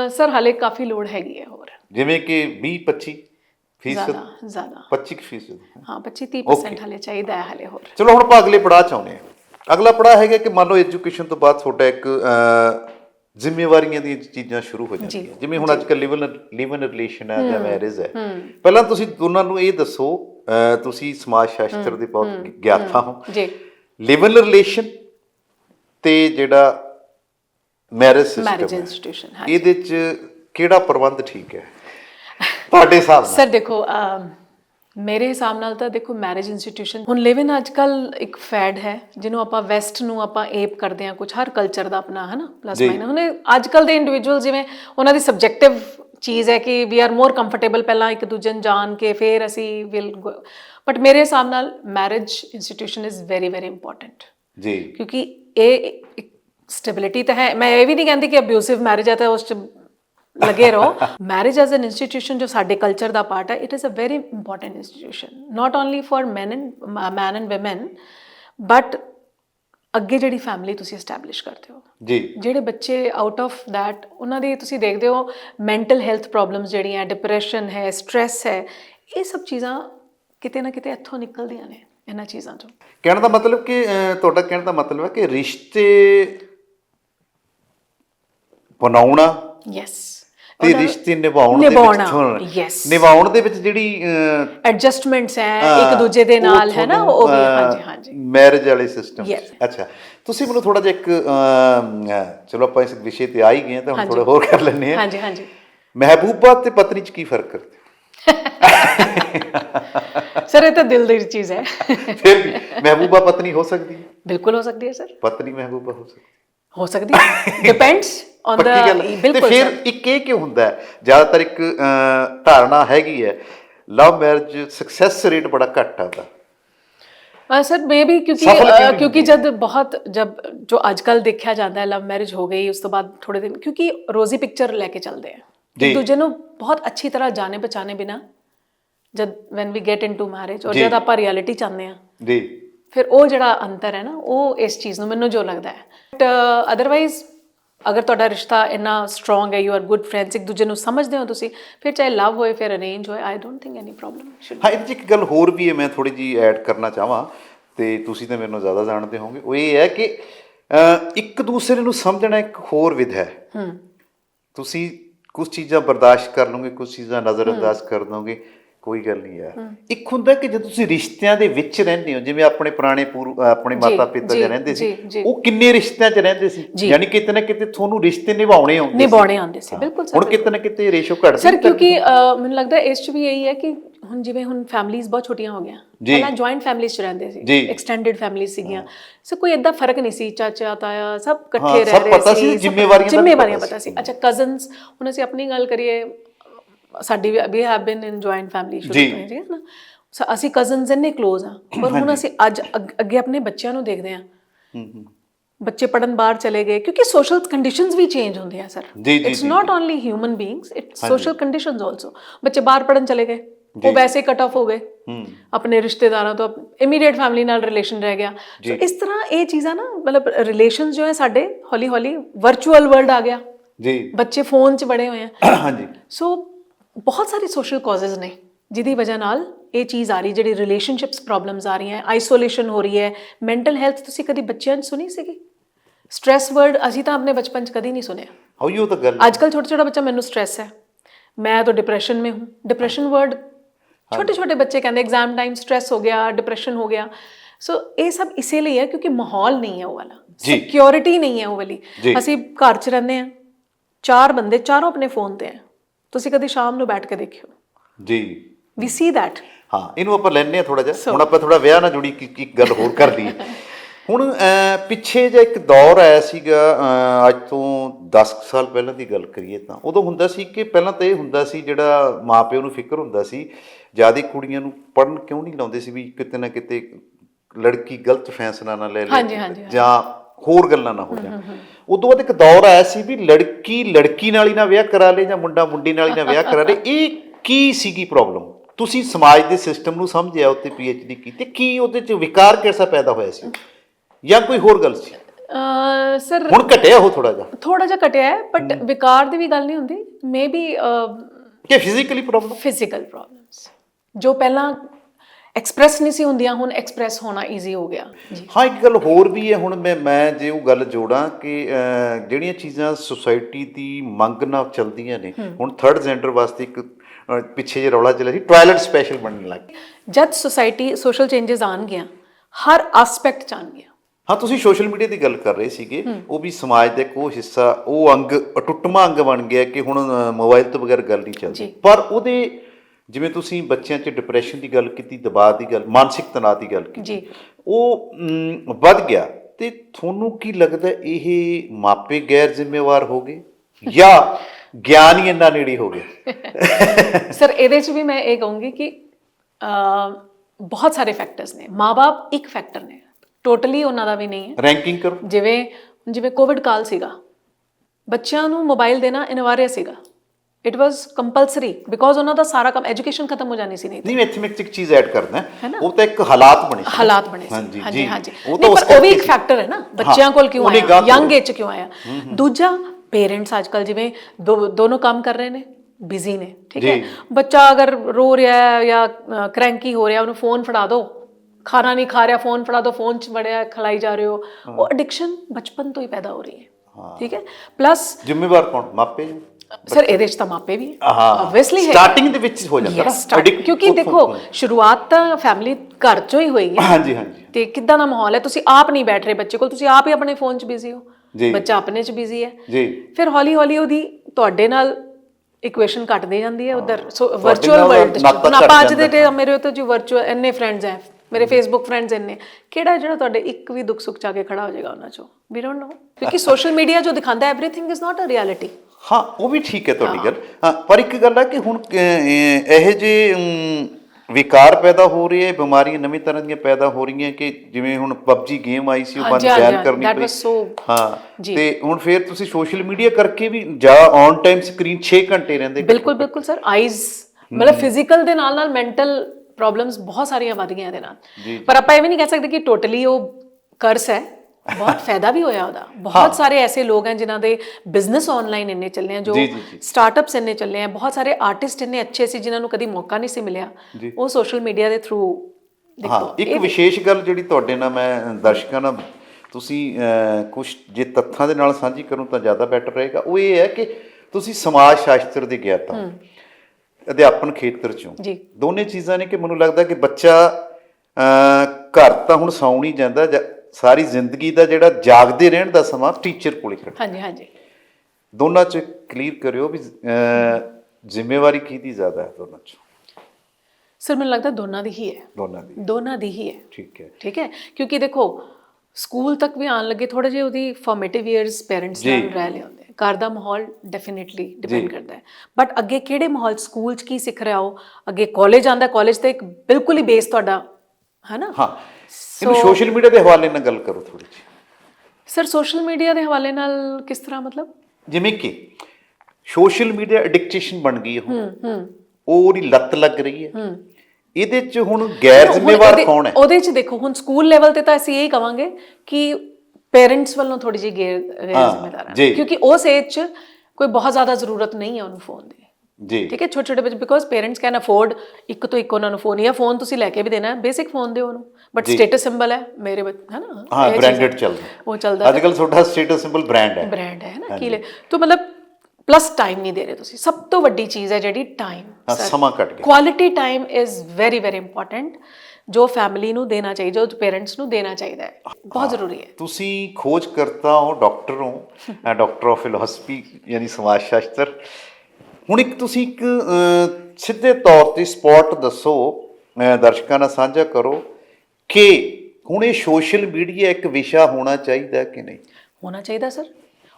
ਸਰ ਹਲੇ ਕਾਫੀ ਲੋੜ ਹੈਗੀ ਹੈ ਹੋਰ। ਜਿਵੇਂ ਕਿ 20 25 ਫੀਸਦ ਜ਼ਿਆਦਾ ਜ਼ਿਆਦਾ। 25 ਫੀਸਦ ਹਾਂ 25 30% ਹਾਲੇ ਚਾਹੀਦਾ ਹੈ ਹਾਲੇ ਹੋਰ। ਚਲੋ ਹੁਣ ਆਪਾਂ ਅਗਲੇ ਪੜਾਅ 'ਚ ਆਉਂਦੇ ਹਾਂ। ਅਗਲਾ ਪੜਾਅ ਹੈਗਾ ਕਿ ਮੰਨ ਲਓ ਐਜੂਕੇਸ਼ਨ ਤੋਂ ਬਾਅਦ ਤੁਹਾਡਾ ਇੱਕ ਅਹ, ਜ਼ਿੰਮੇਵਾਰੀਆਂ ਦੀਆਂ ਚੀਜ਼ਾਂ ਸ਼ੁਰੂ ਹੋ ਜਾਂਦੀਆਂ। ਜਿਵੇਂ ਹੁਣ ਅੱਜ ਕੱਲ੍ਹ ਲਿਵਨ ਲਿਵਨ ਰਿਲੇਸ਼ਨ ਹੈ ਜਾਂ ਮੈਰਿਜ ਹੈ। ਪਹਿਲਾਂ ਤੁਸੀਂ ਦੋਨਾਂ ਨੂੰ ਇਹ ਦੱਸੋ ਤੁਸੀਂ ਸਮਾਜ ਸ਼ਾਸਤਰ ਦੇ ਬਹੁਤ ਗਿਆਤਾ ਹੋ। ਜੀ। ਲਿਵਨ ਰਿਲੇਸ਼ਨ ਤੇ ਜਿਹੜਾ ਮੈਰਿਜ ਮੈਰਿਜ ਸਿਸਟਮ ਇੰਸਟੀਟਿਊਸ਼ਨ ਹਾਂ ਇਹਦੇ 'ਚ ਕਿਹੜਾ ਪ੍ਰਬੰਧ ਠੀਕ ਹੈ? ਤੁਹਾਡੇ ਹਿਸਾਬ ਨਾਲ? ਸਰ ਦੇਖੋ ਅਮ, ਮੇਰੇ ਹਿਸਾਬ ਨਾਲ ਤਾਂ ਦੇਖੋ ਮੈਰਿਜ ਇੰਸਟੀਟਿਊਸ਼ਨ ਹੁਣ ਲਿਵ ਇਨ ਅੱਜਕੱਲ ਇੱਕ ਫੈਡ ਹੈ ਜਿਹਨੂੰ ਆਪਾਂ ਵੈਸਟ ਨੂੰ ਆਪਾਂ ਏਪ ਕਰਦੇ ਹਾਂ ਕੁਝ ਹਰ ਕਲਚਰ ਦਾ ਆਪਣਾ ਹੈ ਨਾ ਪਲੱਸ ਜੀ। ਮਾਈਨਸ ਹੁਣ ਅੱਜਕੱਲ ਦੇ ਇੰਡੀਵਿਜੂਅਲ ਜਿਵੇਂ ਉਹਨਾਂ ਦੀ ਸਬਜੈਕਟਿਵ ਚੀਜ਼ ਹੈ ਕਿ ਵੀ ਆਰ ਮੋਰ ਕੰਫਰਟੇਬਲ ਪਹਿਲਾਂ ਇੱਕ ਦੂਜੇ ਨੂੰ ਜਾਣ ਕੇ ਫਿਰ ਅਸੀਂ ਵਿਲ ਬਟ ਮੇਰੇ ਹਿਸਾਬ ਨਾਲ marriage institution is very very important ਜੀ। ਕਿਉਂਕਿ ਇਹ ਸਟੈਬਿਲਿਟੀ ਤਾਂ ਹੈ। ਮੈਂ ਇਹ ਵੀ ਨਹੀਂ ਕਹਿੰਦੀ ਕਿ ਅਬਿਊਸਿਵ ਮੈਰਿਜ ਹੈ ਤਾਂ ਉਸ ਚ ਲਗੇ ਰਹੋ। ਮੈਰਿਜ ਐਜ਼ ਐਨ ਇੰਸਟੀਟਿਊਸ਼ਨ ਜੋ ਸਾਡੇ ਕਲਚਰ ਦਾ ਪਾਰਟ ਹੈ it is a very important institution not only for men and man and women but ਅੱਗੇ ਜਿਹੜੀ ਫੈਮਿਲੀ ਤੁਸੀਂ ਐਸਟੈਬਲਿਸ਼ ਕਰਦੇ ਹੋ। ਜੀ। ਜਿਹੜੇ ਬੱਚੇ ਆਊਟ ਆਫ ਥੈਟ ਉਹਨਾਂ ਦੇ ਤੁਸੀਂ ਦੇਖਦੇ ਹੋ ਮੈਂਟਲ ਹੈਲਥ ਪ੍ਰੋਬਲਮਸ ਜਿਹੜੀਆਂ ਡਿਪਰੈਸ਼ਨ ਹੈ ਸਟ्रेस ਹੈ ਇਹ ਸਭ ਚੀਜ਼ਾਂ ਕਿਤੇ ਨਾ ਕਿਤੇ ਇੱਥੋਂ ਨਿਕਲਦੀਆਂ ਨੇ ਇਹਨਾਂ ਚੀਜ਼ਾਂ ਤੋਂ ਕਹਿਣ ਦਾ ਮਤਲਬ ਕਿ ਤੁਹਾਡਾ ਕਹਿਣ ਦਾ ਮਤਲਬ ਹੈ ਕਿ ਰਿਸ਼ਤੇ ਬਣਾਉਣਾ ਯੈਸ ਤੇ ਰਿਸ਼ਤੇ ਨਿਭਾਉਣ ਦੇ ਵਿੱਚ ਨਿਭਾਉਣਾ, ਥੋੜ੍ਹਾ- yes. ਨਿਭਾਉਣ ਦੇ ਵਿੱਚ ਜਿਹੜੀ ਅਹ, ਐਡਜਸਟਮੈਂਟਸ ਹੈ ਇੱਕ ਦੂਜੇ ਦੇ ਨਾਲ ਹੈ ਨਾ ਉਹ ਵੀ ਹਾਂਜੀ ਹਾਂਜੀ ਮੈਰਿਜ ਵਾਲੇ ਸਿਸਟਮ Yes. ਅੱਛਾ ਤੁਸੀਂ ਮੈਨੂੰ ਥੋੜਾ ਜਿਹਾ ਇੱਕ ਅਹ, ਅਹ, ਚਲੋ ਆਪਾਂ ਇਸ ਵਿਸ਼ੇ ਤੇ ਆ ਹੀ ਗਏ ਹਾਂ ਤਾਂ ਹੁਣ ਹਾਂਜੀ। ਥੋੜਾ ਹੋਰ ਕਰ ਲੈਂਦੇ ਹਾਂ ਹਾਂਜੀ ਹਾਂਜੀ ਮਹਿਬੂਬਾ ਤੇ ਪਤਨੀ ਚ ਕੀ ਫ਼ਰਕ ਕਰਦੇ ਸਰ ਇਹ ਤਾਂ ਦਿਲ ਦੀ ਚੀਜ਼ ਹੈ ਹੋ? ਫਿਰ ਵੀ ਮਹਿਬੂਬਾ ਪਤਨੀ ਹੋ ਸਕਦੀ ਹੈ ਬਿਲਕੁਲ ਹੋ ਸਕਦੀ ਹੈ ਸਰ ਪਤਨੀ ਮਹਿਬੂਬਾ ਹੋ ਸਕਦੀ ਹੋ ਸਕਦੀ ਹੈ ਡਿਪੈਂਡਸ ਔਨ ਦਾ ਤੇ ਫਿਰ ਇੱਕ ਇਹ ਕਿਉਂ ਹੁੰਦਾ ਜ਼ਿਆਦਾਤਰ ਇੱਕ ਧਾਰਨਾ ਹੈਗੀ ਹੈ ਲਵ ਮੈਰਿਜ ਸਕਸੈਸ ਰੇਟ ਬੜਾ ਘੱਟ ਆਦਾ ਸਰ ਬੇਬੀ ਕਿਉਂਕਿ ਕਿਉਂਕਿ ਜਦ ਬਹੁਤ ਜਬ ਜੋ ਅੱਜਕੱਲ ਦੇਖਿਆ ਜਾਂਦਾ ਹੈ ਲਵ ਮੈਰਿਜ ਹੋ ਗਈ ਉਸ ਤੋਂ ਬਾਅਦ ਥੋੜੇ ਦਿਨ ਕਿਉਂਕਿ ਰੋਜ਼ੀ ਪਿਕਚਰ ਲੈ ਕੇ ਚੱਲਦੇ ਆ। ਇੱਕ ਦੂਜੇ ਬਹੁਤ ਅੱਛੀ ਤਰ੍ਹਾਂ ਜਾਣੇ ਪਛਾਣੇ ਬਿਨਾ ਜਦ when we get into marriage ਔਰ ਜਦ ਆਪਾਂ ਰਿਐਲਿਟੀ ਚਾਹੁੰਦੇ ਆ ਜੀ। ਫਿਰ ਉਹ ਜਿਹੜਾ ਅੰਤਰ ਹੈ ਨਾ ਉਹ ਇਸ ਚੀਜ਼ ਨੂੰ ਮੈਨੂੰ ਜੋ ਲੱਗਦਾ ਹੈ। ਬਟ ਅਦਰਵਾਈਜ਼ ਅਗਰ ਤੁਹਾਡਾ ਰਿਸ਼ਤਾ ਇੰਨਾ ਸਟਰੋਂਗ ਹੈ ਯੂ ਆਰ ਗੁੱਡ ਫਰੈਂਡਸ ਇੱਕ ਦੂਜੇ ਨੂੰ ਸਮਝਦੇ ਹੋ ਤੁਸੀਂ ਫਿਰ ਚਾਹੇ ਲਵ ਹੋਏ ਫਿਰ ਅਰੇਂਜ ਹੋਏ I don't think any problem should ਹਾਂ ਇਹਦੇ ਇੱਕ ਗੱਲ ਹੋਰ ਵੀ ਹੈ ਮੈਂ ਥੋੜੀ ਜੀ ਐਡ ਕਰਨਾ ਚਾਹਾਂ ਤੇ ਤੁਸੀਂ ਤਾਂ ਮੈਨੂੰ ਜ਼ਿਆਦਾ ਜਾਣਦੇ ਹੋਵੋਗੇ ਉਹ ਇਹ ਹੈ ਕਿ ਇੱਕ ਦੂਸਰੇ ਨੂੰ ਸਮਝਣਾ ਇੱਕ ਹੋਰ ਵਿਧ ਹੈ। ਹੂੰ। ਤੁਸੀਂ ਕੁਝ ਚੀਜ਼ਾਂ ਬਰਦਾਸ਼ਤ ਕਰ ਲਓਗੇ ਕੁਝ ਚੀਜ਼ਾਂ ਨਜ਼ਰਅੰਦਾਜ਼ ਕਰ ਦੋਗੇ ਕੋਈ ਗੱਲ ਨਹੀਂ ਯਾਰ ਇੱਕ ਹੁੰਦਾ ਕਿ ਜਦੋਂ ਤੁਸੀਂ ਰਿਸ਼ਤਿਆਂ ਦੇ ਵਿੱਚ ਰਹਿੰਦੇ ਹੋ ਜਿਵੇਂ ਆਪਣੇ ਪੁਰਾਣੇ ਪੂਰ ਆਪਣੇ ਮਾਤਾ ਪਿਤਾ ਜੀ, ਜੀ ਰਹਿੰਦੇ ਸੀ। ਉਹ ਕਿੰਨੇ ਰਿਸ਼ਤਿਆਂ 'ਚ ਰਹਿੰਦੇ ਸੀ। ਯਾਨੀ ਕਿਤੇ ਨਾ ਕਿਤੇ ਤੁਹਾਨੂੰ ਰਿਸ਼ਤੇ ਨਿਭਾਉਣੇ ਆਉਂਦੇ ਸੀ। ਨਿਭਾਉਣੇ ਆਉਂਦੇ ਸੀ ਬਿਲਕੁਲ ਸਰ ਹੁਣ ਕਿਤੇ ਨਾ ਕਿਤੇ ਰੇਸ਼ੋ ਘਟਦੀ ਸਰ ਕਿਉਂਕਿ ਮੈਨੂੰ ਲੱਗਦਾ ਇਸ ਚ ਵੀ ਇਹੀ ਹੈ ਕਿ ਹੁਣ ਜਿਵੇਂ ਹੁਣ ਫੈਮਲੀਆਂ ਬਹੁਤ ਛੋਟੀਆਂ ਹੋ ਗਈਆਂ। ਪਹਿਲਾਂ ਜੁਆਇੰਟ ਫੈਮਲੀਆਂ ਚ ਰਹਿੰਦੇ ਸੀ। ਐਕਸਟੈਂਡਡ ਫੈਮਲੀਆਂ ਸੀਗੀਆਂ। ਸੋ ਕੋਈ ਏਦਾਂ ਫ਼ਰਕ ਨਹੀਂ ਸੀ ਚਾਚਾ ਤਾਇਆ ਸਭ ਇਕੱਠੇ ਰਹਿ ਸਭ ਰਹੇ ਪਤਾ ਸੀ, ਸਭ- ਜ਼ਿੰਮੇਵਾਰੀਆਂ ਦਾ ਜ਼ਿੰਮੇਵਾਰੀਆਂ ਪਤਾ ਸੀ। ਅੱਛਾ ਕਜ਼ਨਸ ਹੁਣ ਅਸੀਂ ਆਪਣੀ ਗੱਲ ਕਰੀਏ ਸਾਡੀ we have been in joint family ਸ਼ੁਰੂ। ਤੋਂ ਹੀ ਜੀ ਨਾ? ਸੋ ਅਸੀਂ ਕਜ਼ਨਸ ਇੰਨੇ ক্লোਜ਼ ਆ ਪਰ ਹੁਣ ਅਸੀਂ ਅੱਜ ਅੱਗ- ਆਪਣੇ ਬੱਚਿਆਂ ਨੂੰ ਦੇਖਦੇ ਹੂੰ। ਬੱਚੇ ਪੜਨ ਬਾਹਰ ਚਲੇ ਗਏ ਕਿਉਂਕਿ ਸੋਸ਼ਲ ਕੰਡੀਸ਼ਨਸ ਵੀ ਚੇਂਜ ਹੁੰਦੇ ਆ sir it's not only human beings it's social conditions also ਬੱਚੇ ਬਾਹਰ ਪੜਨ ਚਲੇ ਗਏ ਉਹ ਵੈਸੇ ਕਟ ਆਫ ਹੋ ਗਏ। ਆਪਣੇ ਰਿਸ਼ਤੇਦਾਰਾਂ ਤੋਂ ਇਮੀਡੀਏਟ ਫੈਮਿਲੀ ਨਾਲ ਰਿਲੇਸ਼ਨ ਰਹਿ ਗਿਆ। ਸੋ ਇਸ ਤਰ੍ਹਾਂ ਇਹ ਚੀਜ਼ਾਂ ਨਾ ਮਤਲਬ ਰਿਲੇਸ਼ਨਸ ਜੋ ਹੈ ਸਾਡੇ ਹੌਲੀ ਹੌਲੀ ਵਰਚੁਅਲ ਵਰਲਡ ਆ ਗਿਆ। ਜੀ। ਬੱਚੇ ਫੋਨ 'ਚ ਬੜੇ ਹੋਏ ਆ। ਹਾਂਜੀ। ਸੋ ਬਹੁਤ ਸਾਰੇ ਸੋਸ਼ਲ ਕਾਜ਼ਸ ਨੇ ਜਿਹਦੀ ਵਜ੍ਹਾ ਨਾਲ ਇਹ ਚੀਜ਼ ਆ ਰਹੀ ਜਿਹੜੀ ਰਿਲੇਸ਼ਨਸ਼ਿਪਸ ਪ੍ਰੋਬਲਮਸ ਆ ਰਹੀਆਂ ਆਈਸੋਲੇਸ਼ਨ ਹੋ ਰਹੀ ਹੈ ਮੈਂਟਲ ਹੈਲਥ ਤੁਸੀਂ ਕਦੀ ਬੱਚਿਆਂ 'ਚ ਸੁਣੀ ਸੀਗੀ ਸਟ੍ਰੈਸ ਵਰਡ ਅਸੀਂ ਤਾਂ ਆਪਣੇ ਬਚਪਨ 'ਚ ਕਦੀ ਨਹੀਂ ਸੁਣਿਆ ਹਾਉ ਯੂ ਤਾਂ ਗੱਲ आजकल छोटा छोटा बच्चा मैंने स्ट्रेस है मैं तो डिप्रेशन में हूँ डिप्रेशन वर्ड छोटे छोटे बच्चे कहते एग्जाम टाइम स्ट्रेस हो गया डिप्रेशन हो गया सो ये सब इसीलिए है क्योंकि माहौल नहीं है वो वाला जी। सिक्योरिटी नहीं है वो वाली जी। ਅਸੀਂ ਘਰ 'ਚ ਰਹਿੰਦੇ ਆ ਚਾਰ ਬੰਦੇ ਚਾਰੋਂ ਆਪਣੇ ਫੋਨ ਤੇ ਆ ਤੁਸੀਂ ਕਦੀ ਸ਼ਾਮ ਨੂੰ ਬੈਠ ਕੇ ਦੇਖਿਓ। ਜੀ। ਵੀ ਸੀ ਦੈਟ ਹਾਂ ਇਹਨੂੰ ਆਪਾਂ ਲੈਣੇ ਆ ਥੋੜਾ ਜਿਹਾ। ਹੁਣ ਆਪਾਂ ਥੋੜਾ ਵਿਆਹ ਨਾਲ ਜੁੜੀ ਇੱਕ ਗੱਲ ਹੋਰ ਕਰ ਲਈਏ। ਹੁਣ ਪਿੱਛੇ ਜਿਹਾ ਇੱਕ ਦੌਰ ਆਇਆ ਸੀਗਾ ਅੱਜ ਤੋਂ 10 ਕੁ ਸਾਲ ਪਹਿਲਾਂ ਦੀ ਗੱਲ ਕਰੀਏ ਤਾਂ ਉਦੋਂ ਹੁੰਦਾ ਸੀ ਕਿ ਪਹਿਲਾਂ ਤਾਂ ਇਹ ਹੁੰਦਾ ਸੀ ਜਿਹੜਾ ਮਾਪਿਓ ਨੂੰ ਫਿਕਰ ਹੁੰਦਾ ਸੀ ਜਿਆਦੀ ਕੁੜੀਆਂ ਨੂੰ ਪੜਨ ਕਿਉਂ ਨਹੀਂ ਲਾਉਂਦੇ ਸੀ ਵੀ ਕਿਤੇ ਨਾ ਕਿਤੇ ਲੜਕੀ ਗਲਤ ਫੈਸਲਾ ਨਾ ਲੈ ਲੇ। ਜਾਂ ਹੋਰ ਗੱਲਾਂ ਨਾ ਹੋ ਜਾਣ ਉਦੋਂ ਬਾਅਦ ਇੱਕ ਦੌਰ ਆਇਆ ਸੀ ਵੀ ਲੜਕੀ ਲੜਕੀ ਨਾਲ ਹੀ ਨਾ ਵਿਆਹ ਕਰਾ ਲੇ ਜਾਂ ਮੁੰਡਾ ਮੁੰਡੀ ਨਾਲ ਹੀ ਨਾ ਵਿਆਹ ਕਰਾ ਲੇ। ਇਹ ਕੀ ਸੀਗੀ ਪ੍ਰੋਬਲਮ ਤੁਸੀਂ ਸਮਾਜ ਦੇ ਸਿਸਟਮ ਨੂੰ ਸਮਝਿਆ ਉੱਤੇ ਡੀ ਕੀਤੀ। ਕੀ ਉਹਦੇ ਚ ਵਿਕਾਰ ਕਿਹੜਾ ਪੈਦਾ ਹੋਇਆ ਸੀ? ਜਾਂ ਕੋਈ ਹੋਰ ਗੱਲ ਸੀ? ਸਰ ਹੁਣ ਘਟਿਆ ਉਹ ਥੋੜਾ ਜਿਹਾ? ਥੋੜਾ ਜਿਹਾ ਘਟਿਆ ਹੈ ਬਟ ਵਿਕਾਰ ਦੀ ਵੀ ਗੱਲ ਨਹੀਂ ਹੁੰਦੀ। ਮੇ ਬੀ ਕਿ ਫਿਜ਼ੀਕਲੀ ਪ੍ਰੋਬਲਮ ਫਿਜ਼ੀਕਲ ਪ੍ਰੋਬਲਮਸ ਜੋ ਪਹਿਲਾਂ ਐਕਸਪ੍ਰੈਸ ਨਹੀਂ ਸੀ ਹੁੰਦੀਆਂ ਹੁਣ ਐਕਸਪ੍ਰੈਸ ਹੋਣਾ ਈਜ਼ੀ ਹੋ ਗਿਆ। ਹਾਂ ਇੱਕ ਗੱਲ ਹੋਰ ਵੀ ਹੈ ਹੁਣ ਮੈਂ ਮੈਂ ਜੇ ਉਹ ਗੱਲ ਜੋੜਾਂ ਕਿ ਜਿਹੜੀਆਂ ਚੀਜ਼ਾਂ ਸੁਸਾਇਟੀ ਦੀ ਮੰਗ ਨਾਲ ਚੱਲਦੀਆਂ ਨੇ ਹੁਣ ਥਰਡ ਜੈਂਡਰ ਵਾਸਤੇ ਇੱਕ ਪਿੱਛੇ ਜੇ ਰੌਲਾ ਚੱਲਿਆ ਸੀ ਟਾਇਲਟ ਸਪੈਸ਼ਲ ਬਣਨ ਲੱਗ ਜਦ ਸੁਸਾਇਟੀ ਸੋਸ਼ਲ ਚੇਂजेस ਆਣਗੀਆਂ ਹਰ ਐਸਪੈਕਟ ਚ ਆਣਗੀਆਂ ਹਾਂ ਤੁਸੀਂ ਸੋਸ਼ਲ ਮੀਡੀਆ ਦੀ ਗੱਲ ਕਰ ਰਹੇ ਸੀਗੇ ਉਹ ਵੀ ਸਮਾਜ ਦਾ ਉਹ ਹਿੱਸਾ ਉਹ ਅੰਗ ਅਟੁੱਟਵਾਂ ਅੰਗ ਬਣ ਗਿਆ ਕਿ ਹੁਣ ਮੋਬਾਈਲ ਤੋਂ ਬਗੈਰ ਗੱਲ ਨਹੀਂ ਚੱਲਦੀ। ਪਰ ਉਹਦੇ ਜਿਵੇਂ ਤੁਸੀਂ ਬੱਚਿਆਂ 'ਚ ਡਿਪਰੈਸ਼ਨ ਦੀ ਗੱਲ ਕੀਤੀ ਦਬਾਅ ਦੀ ਗੱਲ ਮਾਨਸਿਕ ਤਣਾਅ ਦੀ ਗੱਲ ਕੀਤੀ ਜੀ। ਉਹ ਵੱਧ ਗਿਆ। ਤੇ ਤੁਹਾਨੂੰ ਕੀ ਲੱਗਦਾ ਇਹ ਮਾਪੇ ਗੈਰ ਜ਼ਿੰਮੇਵਾਰ ਹੋ ਗਏ? ਜਾਂ ਗਿਆਨ ਹੀ ਇੰਨਾ ਨੇੜੇ ਹੋ ਗਿਆ? ਸਰ ਇਹਦੇ ਚ ਵੀ ਮੈਂ ਇਹ ਕਹੂੰਗੀ ਕਿ ਬਹੁਤ ਸਾਰੇ ਫੈਕਟਰਸ ਨੇ। ਮਾਪੇ ਇੱਕ ਫੈਕਟਰ ਨੇ। ਟੋਟਲੀ ਉਹਨਾਂ ਦਾ ਵੀ ਨਹੀਂ ਹੈ। ਰੈਂਕਿੰਗ ਕਰੋ। ਜਿਵੇਂ ਜਿਵੇਂ ਕੋਵਿਡ ਕਾਲ ਸੀਗਾ। ਬੱਚਿਆਂ ਨੂੰ ਮੋਬਾਈਲ ਦੇਣਾ ਅਨਿਵਾਰਿਆ ਸੀਗਾ। ਇਟ ਵਾਸ ਕੰਪਲਸਰੀ ਬਿਕੋਜ਼ ਉਹਨਾਂ ਦਾ ਸਾਰਾ ਕੰਮ ਐਜੂਕੇਸ਼ਨ ਖਤਮ ਹੋ ਜਾਣੀ ਸੀ ਨਹੀਂ ਤਾਂ। ਨਹੀਂ ਮੈਂ ਇੱਥੇ ਮੈਂ ਇੱਕ ਚੀਜ਼ ਐਡ ਕਰਦਾ ਹੈ ਨਾ? ਉਹ ਤਾਂ ਇੱਕ ਹਾਲਾਤ ਬਣੇ ਸੀ ਹਾਲਾਤ ਬਣੇ ਸੀ ਹਾਂਜੀ, ਹਾਂਜੀ ਜੀ। ਹਾਂਜੀ ਉਹ ਨਹੀਂ ਤਾਂ ਉਸ ਪਰ ਉਹ ਵੀ ਕਰਕੇ ਇੱਕ ਸੀ। ਫੈਕਟਰ ਹੈ ਨਾ ਬੱਚਿਆਂ ਕੋਲ ਕਿਉਂ ਉਹਨੇ ਆਇਆ ਗਾਹ ਯੰਗ ਏਜ ਚ ਕਿਉਂ ਆਇਆ ਦੂਜਾ ਪੇਰੈਂਟਸ ਅੱਜਕੱਲ ਜਿਵੇਂ ਦੋ- ਦੋਨੋਂ ਕੰਮ ਕਰ ਰਹੇ ਨੇ ਬਿਜ਼ੀ ਨੇ ਠੀਕ ਹੈ ਜੀ। ਬੱਚਾ ਅਗਰ ਰੋ ਰਿਹਾ ਹੈ ਜਾਂ ਕ੍ਰੈਂਕੀ ਹੋ ਰਿਹਾ ਉਹਨੂੰ ਫੋਨ ਫੜਾ ਦਿਓ ਖਾਣਾ ਨਹੀਂ ਖਾ ਰਿਹਾ ਫੋਨ ਫੜਾ ਦਿਓ ਫੋਨ ਚ ਬੜਿਆ ਖਲਾਈ ਜਾ ਰਹੇ ਹੋ ਉਹ ਐਡਿਕਸ਼ਨ ਬਚਪਨ ਤੋਂ ਹੀ ਪੈਦਾ ਹੋ ਰਹੀ ਹੈ ਠੀਕ ਹੈ ਪਲੱਸ ਜ਼ਿੰਮੇਵਾਰ ਕੌਣ ਮਾਪੇ ਜੀ ਸਰ ਇਹਦੇ ਚ ਤਾਂ ਮਾਪੇ ਵੀ ਆਬਵੀਅਸਲੀ ਹੈ ਸਟਾਰਟਿੰਗ ਦੇ ਵਿੱਚ ਹੋ ਜਾਂਦਾ ਨਾ। ਕਿਉਂਕਿ ਦੇਖੋ ਸ਼ੁਰੂਆਤ ਤਾਂ ਫੈਮਿਲੀ ਘਰ ਚੋਂ ਹੀ ਹੋਈ ਹੈ। ਹਾਂਜੀ ਹਾਂਜੀ। ਤੇ ਕਿੱਦਾਂ ਦਾ ਮਾਹੌਲ ਹੈ? ਤੁਸੀਂ ਆਪ ਨਹੀਂ ਬੈਠ ਰਹੇ ਬੱਚੇ ਕੋਲ। ਤੁਸੀਂ ਆਪ ਹੀ ਆਪਣੇ ਫੋਨ 'ਚ ਬਿਜ਼ੀ ਹੋ। ਜੀ। ਬੱਚਾ ਆਪਣੇ 'ਚ ਬਿਜ਼ੀ ਹੈ। ਜੀ। ਫਿਰ ਹੌਲੀ ਹੌਲੀ ਉਹਦੀ ਤੁਹਾਡੇ ਨਾਲ ਇਕੁਏਸ਼ਨ ਘਟਦੀ ਜਾਂਦੀ ਹੈ ਉਧਰ। ਸੋ ਵਰਚੁਅਲ ਵਰਲਡ ਨਾ ਅੱਜ। ਦੇ ਟਾਈਮ ਮੇਰੇ ਤੋਂ ਜੀ ਵਰਚੁਅਲ ਇੰਨੇ ਫਰੈਂਡਸ ਹੈ। ਮੇਰੇ ਫੇਸਬੁੱਕ ਫਰੈਂਡਸ ਇੰਨੇ। ਕਿਹੜਾ ਜਿਹੜਾ ਤੁਹਾਡੇ ਇੱਕ ਵੀ ਦੁੱਖ ਸੁੱਖ ਚ ਕੇ ਖੜਾ ਹੋ ਜਾਏਗਾ ਉਹਨਾਂ ਚੋਂ? ਵੀ ਡੋਨਟ ਨੋ ਕਿਉਂਕਿ ਸੋਸ਼ਲ ਮੀਡੀਆ ਜੋ ਦਿਖਾਉਂਦਾ everything is not a reality ਹਾਂ ਉਹ ਵੀ ਠੀਕ ਹੈ ਤੁਹਾਡੀ ਗੱਲ। ਪਰ ਇੱਕ ਗੱਲ ਹੈ ਕਿ ਹੁਣ ਇਹ ਜੇ ਵਿਕਾਰ ਪੈਦਾ ਹੋ ਰਹੇ ਹੈ ਬਿਮਾਰੀਆਂ ਨਵੀਂ ਤਰ੍ਹਾਂ ਦੀਆਂ ਪੈਦਾ ਹੋ ਰਹੀਆਂ ਕਿ ਜਿਵੇਂ ਹੁਣ ਪਬਜੀ ਗੇਮ ਆਈ ਸੀ ਉਹ ਬੰਦ ਬੈਨ ਕਰਨੀ ਪਈ। ਹਾਂ। ਤੇ ਹੁਣ ਫਿਰ ਤੁਸੀਂ ਸੋਸ਼ਲ ਮੀਡੀਆ ਕਰਕੇ ਵੀ ਜਾਂ ਔਨ ਟਾਈਮ ਸਕਰੀਨ 6 ਘੰਟੇ ਰਹਿੰਦੇ। ਬਿਲਕੁਲ ਬਿਲਕੁਲ ਸਰ। ਆਈਜ਼ ਮਤਲਬ ਫਿਜ਼ੀਕਲ ਦੇ ਨਾਲ ਨਾਲ ਮੈਂਟਲ ਪ੍ਰੋਬਲਮਸ ਬਹੁਤ ਸਾਰੀਆਂ ਵਧ ਗਈਆਂ ਇਹਦੇ ਨਾਲ। ਪਰ ਆਪਾਂ ਇਹ ਵੀ ਨਹੀਂ ਕਹਿ ਸਕਦੇ ਕਿ ਟੋਟਲੀ ਉਹ ਕਰਸ ਹੈ। ਬਹੁਤ ਫਾਇਦਾ ਵੀ ਹੋਇਆ ਉਹਦਾ। ਬਹੁਤ ਸਾਰੇ ਐਸੇ ਲੋਕ ਹਨ ਜਿਨ੍ਹਾਂ ਦੇ ਬਿਜ਼ਨਸ ਆਨਲਾਈਨ ਇੰਨੇ ਚੱਲੇ ਆ ਜੋ। ਸਟਾਰਟਅਪਸ ਇੰਨੇ ਚੱਲੇ ਆ ਬਹੁਤ ਸਾਰੇ ਆਰਟਿਸਟ ਇੰਨੇ ਅੱਛੇ ਸੀ ਜਿਨ੍ਹਾਂ ਨੂੰ ਕਦੀ ਮੌਕਾ ਨਹੀਂ ਸੀ ਮਿਲਿਆ। ਉਹ ਸੋਸ਼ਲ ਮੀਡੀਆ ਦੇ ਥਰੂ ਹਾਂ ਇੱਕ ਵਿਸ਼ੇਸ਼ ਗੱਲ ਜਿਹੜੀ ਤੁਹਾਡੇ ਨਾਲ ਮੈਂ ਦਰਸ਼ਕਾਂ ਨਾਲ ਤੁਸੀਂ ਕੁਝ ਜੇ ਤੱਥਾਂ ਦੇ ਨਾਲ ਸਾਂਝੀ ਕਰੂੰ ਤਾਂ ਜ਼ਿਆਦਾ ਬੈਟਰ ਰਹੇਗਾ। ਉਹ ਇਹ ਹੈ ਕਿ ਤੁਸੀਂ ਸਮਾਜ ਸ਼ਾਸਤਰ ਦੇ ਗਿਆਤਾ ਅਧਿਆਪਨ ਖੇਤਰ ਚੋਂ। ਦੋਨੇ ਚੀਜ਼ਾਂ ਨੇ ਕਿ ਮੈਨੂੰ ਲੱਗਦਾ ਕਿ ਬੱਚਾ ਘਰ ਤਾਂ ਹੁਣ ਸੌਂ ਨਹੀਂ ਜਾਂਦਾ ਜਾਂ ਸਾਰੀ ਜ਼ਿੰਦਗੀ ਦਾ ਜਿਹੜਾ ਜਾਗਦੇ ਰਹਿਣ ਦਾ ਸਮਾਂ ਟੀਚਰ ਕੋਲੇ ਖੜਾ ਹਾਂਜੀ ਹਾਂਜੀ। ਦੋਨਾਂ ਚ ਕਲੀਅਰ ਕਰਿਓ ਵੀ ਜ਼ਿੰਮੇਵਾਰੀ ਕਿਹਦੀ ਜ਼ਿਆਦਾ ਹੈ ਦੋਨਾਂ ਚ? ਸਰ ਮੈਨੂੰ ਲੱਗਦਾ ਦੋਨਾਂ ਦੀ ਹੀ ਹੈ। ਦੋਨਾਂ ਦੀ। ਦੋਨਾਂ ਦੀ ਹੀ ਹੈ। ਠੀਕ ਹੈ। ਠੀਕ ਹੈ? ਕਿਉਂਕਿ ਦੇਖੋ ਸਕੂਲ ਤੱਕ ਵੀ ਆਉਣ ਲੱਗੇ ਥੋੜੇ ਜਿਹੇ ਉਹਦੀ ਫਾਰਮੇਟਿਵ ਇਅਰਸ ਪੇਰੈਂਟਸ। ਨਾਲ ਰਹਿ ਲਿਆਉਂਦੇ। ਘਰ ਦਾ ਮਾਹੌਲ ਡੈਫੀਨਿਟਲੀ ਡਿਪੈਂਡ ਕਰਦਾ ਹੈ। ਬਟ ਅੱਗੇ ਕਿਹੜੇ ਮਾਹੌਲ ਸਕੂਲ 'ਚ ਕੀ ਸਿੱਖ ਰਿਹਾ ਹੋ ਅੱਗੇ ਕਾਲਜ ਆਂਦਾ ਕਾਲਜ ਤੇ ਇੱਕ ਬਿਲਕੁਲ ਹੀ ਬੇਸ ਤੁਹਾਡਾ ਹੈ ਨਾ? ਹਾਂ। ਇਹਨੂੰ ਸੋਸ਼ਲ ਮੀਡੀਆ ਦੇ ਹਵਾਲੇ ਨਾਲ ਗੱਲ ਕਰੋ ਥੋੜੀ ਜਿਹੀ। ਸਰ ਸੋਸ਼ਲ ਮੀਡੀਆ ਦੇ ਹਵਾਲੇ ਨਾਲ ਕਿਸ ਤਰ੍ਹਾਂ ਮਤਲਬ? ਜਿਵੇਂ ਕਿ ਸੋਸ਼ਲ ਮੀਡੀਆ ਐਡਿਕਟੇਸ਼ਨ ਬਣ ਗਈ ਹੈ ਹੁਣ। ਹੂੰ ਹੂੰ। ਉਹ ਉਹਦੀ ਲੱਤ ਲੱਗ ਰਹੀ ਹੈ। ਹੂੰ। ਇਹਦੇ ਚ ਹੁਣ ਗੈਰ ਜ਼ਿੰਮੇਵਾਰ ਕੌਣ ਹੈ? ਉਹਦੇ 'ਚ ਦੇਖੋ ਹੁਣ ਸਕੂਲ ਲੈਵਲ ਤੇ ਤਾਂ ਅਸੀਂ ਇਹੀ ਕਵਾਂਗੇ ਕਿ ਪੇਰੈਂਟਸ ਵੱਲੋਂ ਥੋੜੀ ਜਿਹੀ ਗੈਰ ਗੈਰ ਹਾਂ, ਕਿਉਂਕਿ ਉਸ ਏਜ 'ਚ ਕੋਈ ਬਹੁਤ ਜ਼ਿਆਦਾ ਜ਼ਰੂਰਤ ਨਹੀਂ ਹੈ ਉਹਨੂੰ ਫੋਨ ਦੀ। ਜੀ। ਠੀਕ ਹੈ? ਛੋਟੇ ਛੋਟੇ ਬੱਚੇ ਬਿਕੋਜ਼ ਪੇਰੈਂਟਸ ਕੈਨ ਅਫੋਰਡ ਇੱਕ ਤੋਂ ਇੱਕ ਉਹਨਾਂ ਨੂੰ ਫੋਨ ਜਾਂ ਫੋਨ ਤੁਸੀਂ ਲੈ ਕੇ ਵੀ ਦੇਣਾ ਬੇਸਿਕ ਫੋਨ ਦਿਓ ਉਹਨੂੰ। ਬਟ ਸਟੇਟਸ ਸਿੰਬਲ ਹੈ ਮੇਰੇ ਹੈ ਨਾ ਹਾਂ ਬ੍ਰਾਂਡਡ। ਚੱਲਦਾ ਉਹ ਚੱਲਦਾ ਅੱਜ ਕੱਲ ਤੁਹਾਡਾ ਸਟੇਟਸ ਸਿੰਬਲ ਬ੍ਰਾਂਡ ਹੈ ਬ੍ਰਾਂਡ ਹੈ ਨਾ ਕੀ ਲੈ ਤੋ ਮਤਲਬ ਪਲੱਸ ਟਾਈਮ ਨਹੀਂ ਦੇ ਰਹੇ ਤੁਸੀਂ ਸਭ ਤੋਂ ਵੱਡੀ ਚੀਜ਼ ਹੈ ਜਿਹੜੀ ਟਾਈਮ ਸਮਾਂ ਕੱਟ ਗਿਆ quality time is very very important ਜੋ ਫੈਮਿਲੀ ਨੂੰ ਦੇਣਾ ਚਾਹੀਦਾ ਜੋ ਪੇਰੈਂਟਸ ਨੂੰ ਦੇਣਾ ਚਾਹੀਦਾ ਹੈ ਬਹੁਤ ਜ਼ਰੂਰੀ ਹੈ ਤੁਸੀਂ ਖੋਜ ਕਰਤਾ ਹੋ ਡਾਕਟਰ ਹੋ ਡਾਕਟਰ ਆਫ ਫਿਲਾਸਫੀ ਯਾਨੀ ਸਮਾਜ ਸ਼ਾਸਤਰ ਹੁਣ ਇੱਕ ਤੁਸੀਂ ਇੱਕ ਸਿੱਧੇ ਤੌਰ ਤੇ ਸਪੌਟ ਦੱਸੋ ਦਰਸ਼ਕਾਂ ਨਾਲ ਸਾਂਝਾ ਕਰੋ ਕਿ ਹੁਣ ਇਹ ਸੋਸ਼ਲ ਮੀਡੀਆ ਇੱਕ ਵਿਸ਼ਾ ਹੋਣਾ ਚਾਹੀਦਾ ਕਿ ਨਹੀਂ? ਹੋਣਾ ਚਾਹੀਦਾ ਸਰ।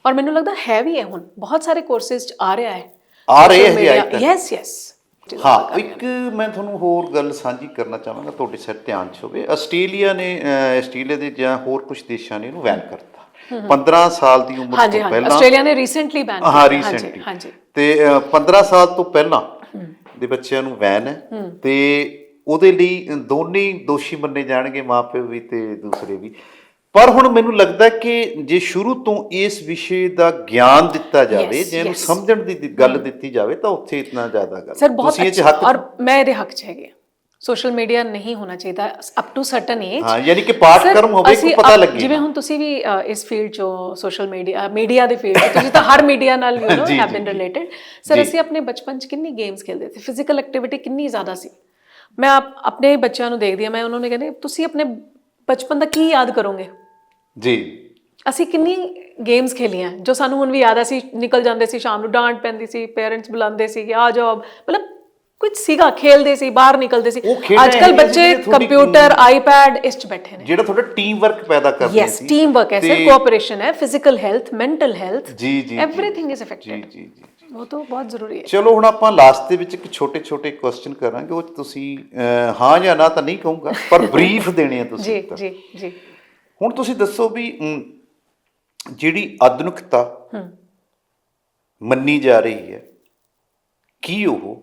ਔਰ ਮੈਨੂੰ ਲੱਗਦਾ ਹੈ ਵੀ ਹੈ ਹੁਣ ਬਹੁਤ ਸਾਰੇ ਕੋਰਸਿਸ ਚ ਆ ਰਿਹਾ ਹੈ। ਆ ਰਹੇ ਹੈ ਜੀ। ਯੈਸ ਯੈਸ ਹਾਂ ਇੱਕ ਮੈਂ ਤੁਹਾਨੂੰ ਹੋਰ ਗੱਲ ਸਾਂਝੀ ਕਰਨਾ ਚਾਹਾਂਗਾ ਤੁਹਾਡੇ ਸਿਰ ਧਿਆਨ 'ਚ ਹੋਵੇ। ਆਸਟ੍ਰੇਲੀਆ ਨੇ ਆਸਟ੍ਰੇਲੀਆ ਦੇ ਜਾਂ ਹੋਰ ਕੁਝ ਦੇਸ਼ਾਂ ਨੇ ਇਹਨੂੰ ਬੈਨ ਕਰਤਾ। 15 ਸਾਲ ਦੀ ਉਮਰ ਤੋਂ ਪਹਿਲਾਂ ਆਸਟ੍ਰੇਲੀਆ ਨੇ ਰੀਸੈਂਟਲੀ ਬੈਨ ਹਾਂ ਰੀਸੈਂਟਲੀ ਹਾਂਜੀ ਤੇ ਅ, 15 ਸਾਲ ਤੋਂ ਪਹਿਲਾਂ ਦੇ ਬੱਚਿਆਂ ਨੂੰ ਵੈਨ ਹੈ। ਤੇ ਉਹਦੇ ਲਈ ਦੋਨੇ ਦੋਸ਼ੀ ਮੰਨੇ ਜਾਣਗੇ ਮਾਪੇ ਵੀ ਤੇ ਦੂਸਰੇ ਵੀ। ਪਰ ਹੁਣ ਮੈਨੂੰ ਲੱਗਦਾ ਕਿ ਜੇ ਸ਼ੁਰੂ ਤੋਂ ਇਸ ਵਿਸ਼ੇ ਦਾ ਗਿਆਨ ਦਿੱਤਾ ਜਾਵੇ ਜੇ ਇਹਨੂੰ. ਸਮਝਣ ਦੀ ਗੱਲ ਦਿੱਤੀ ਜਾਵੇ ਤਾਂ ਉੱਥੇ ਇਤਨਾ ਜ਼ਿਆਦਾ ਗੱਲ। ਸਰ ਬਹੁਤ ਅੱਛਾ। ਹੱਕ ਔਰ ਮੈਂ ਇਹਦੇ ਹੱਕ ਚ ਹੈਗੇ ਸੋਸ਼ਲ ਮੀਡੀਆ ਨਹੀਂ ਹੋਣਾ ਚਾਹੀਦਾ ਅਪ ਟੂ ਸਰਟਨ ਏਜ ਹਾਂ ਯਾਨੀ ਕਿ ਪਾਠਕ੍ਰਮ ਹੋਵੇ ਕੋਈ ਪਤਾ ਲੱਗੇ। ਜਿਵੇਂ ਹੁਣ ਤੁਸੀਂ ਵੀ ਇਸ ਫੀਲਡ ਚੋਂ ਸੋਸ਼ਲ ਮੀਡੀਆ ਮੀਡੀਆ ਦੇ ਫੀਲਡ ਤੁਸੀਂ ਤਾਂ ਹਰ ਮੀਡੀਆ ਨਾਲ you know have been. Related sir ਅਸੀਂ ਆਪਣੇ ਬਚਪਨ ਚ ਕਿੰਨੀ ਗੇਮਸ ਖੇਲਦੇ ਸੀ? ਫਿਜ਼ੀਕਲ ਐਕਟੀਵਿਟੀ ਕਿੰਨੀ ਜ਼ਿਆਦਾ ਸੀ? ਮੈਂ ਆਪ- ਆਪਣੇ ਬੱਚਿਆਂ ਨੂੰ ਦੇਖਦੀ ਆ ਮੈਂ ਉਹਨਾਂ ਨੂੰ ਕਹਿੰਦੀ ਤੁਸੀਂ ਆਪਣੇ ਬਚਪਨ ਦਾ ਕੀ ਯਾਦ ਕਰੋਗੇ ਜੀ ਅਸੀਂ ਕਿੰਨੀ ਗੇਮਸ ਖੇਲੀਆਂ ਜੋ ਸਾਨੂੰ ਹੁਣ ਵੀ ਯਾਦ ਆ ਅਸੀਂ ਨਿਕਲ ਜਾਂਦੇ ਸੀ ਸ਼ਾਮ ਨੂੰ ਡਾਂਟ ਪੈਂਦੀ ਸੀ ਪੇਰੈਂਟਸ ਬੁਲਾਉਂਦੇ ਸੀ ਕਿ ਆ ਜਾਓ ਮਤਲਬ ਕੁਝ ਸੀਗਾ ਖੇਲਦੇ ਸੀ ਬਾਹਰ ਨਿਕਲਦੇ ਸੀ ਉਹ ਖੇਡਾਂ ਅੱਜ ਕੱਲ ਇਹੋ ਜਿਹੀਆਂ ਬੱਚੇ ਜਿਹੜੀਆਂ ਥੋੜ੍ਹੀ- ਕੰਪਿਊਟਰ ਆਈਪੈਡ ਇਸ ਚ ਬੈਠੇ ਨੇ ਜਿਹੜਾ ਤੁਹਾਡਾ ਟੀਮ ਵਰਕ ਪੈਦਾ ਕਰਦੇ ਯੈਸ ਸੀ ਟੀਮ ਵਰਕ ਹੈ ਸਰ ਤੇ- ਕੋਆਪਰੇਸ਼ਨ ਹੈ ਫਿਜ਼ੀਕਲ ਹੈਲਥ ਮੈਂਟਲ ਹੈਲਥ ਜੀ ਜੀ ਜੀ। ਐਵਰੀਥਿੰਗ ਇਜ਼ ਜੀ ਅਫੈਕਟਡ ਜੀ ਜੀ ਉਹ ਤਾਂ ਬਹੁਤ ਜ਼ਰੂਰੀ ਹੈ। ਚਲੋ ਹੁਣ ਆਪਾਂ ਲਾਸਟ ਦੇ ਵਿੱਚ ਇੱਕ ਛੋਟੇ ਛੋਟੇ ਕੁਐਸਚਨ ਕਰਾਂਗੇ ਉਹ ਤੁਸੀਂ ਹਾਂ ਜਾਂ ਨਾ ਤਾਂ ਨਹੀਂ ਕਹੂੰਗਾ ਪਰ ਬਰੀਫ ਦੇਣੇ ਆ ਤੁਸੀਂ ਜੀ। ਜੀ ਜੀ। ਹੁਣ ਤੁਸੀਂ ਦੱਸੋ ਵੀ ਜਿਹੜੀ ਆਧੁਨਿਕਤਾ ਹੂੰ। ਮੰਨੀ ਜਾ ਰਹੀ ਹੈ ਕੀ ਉਹ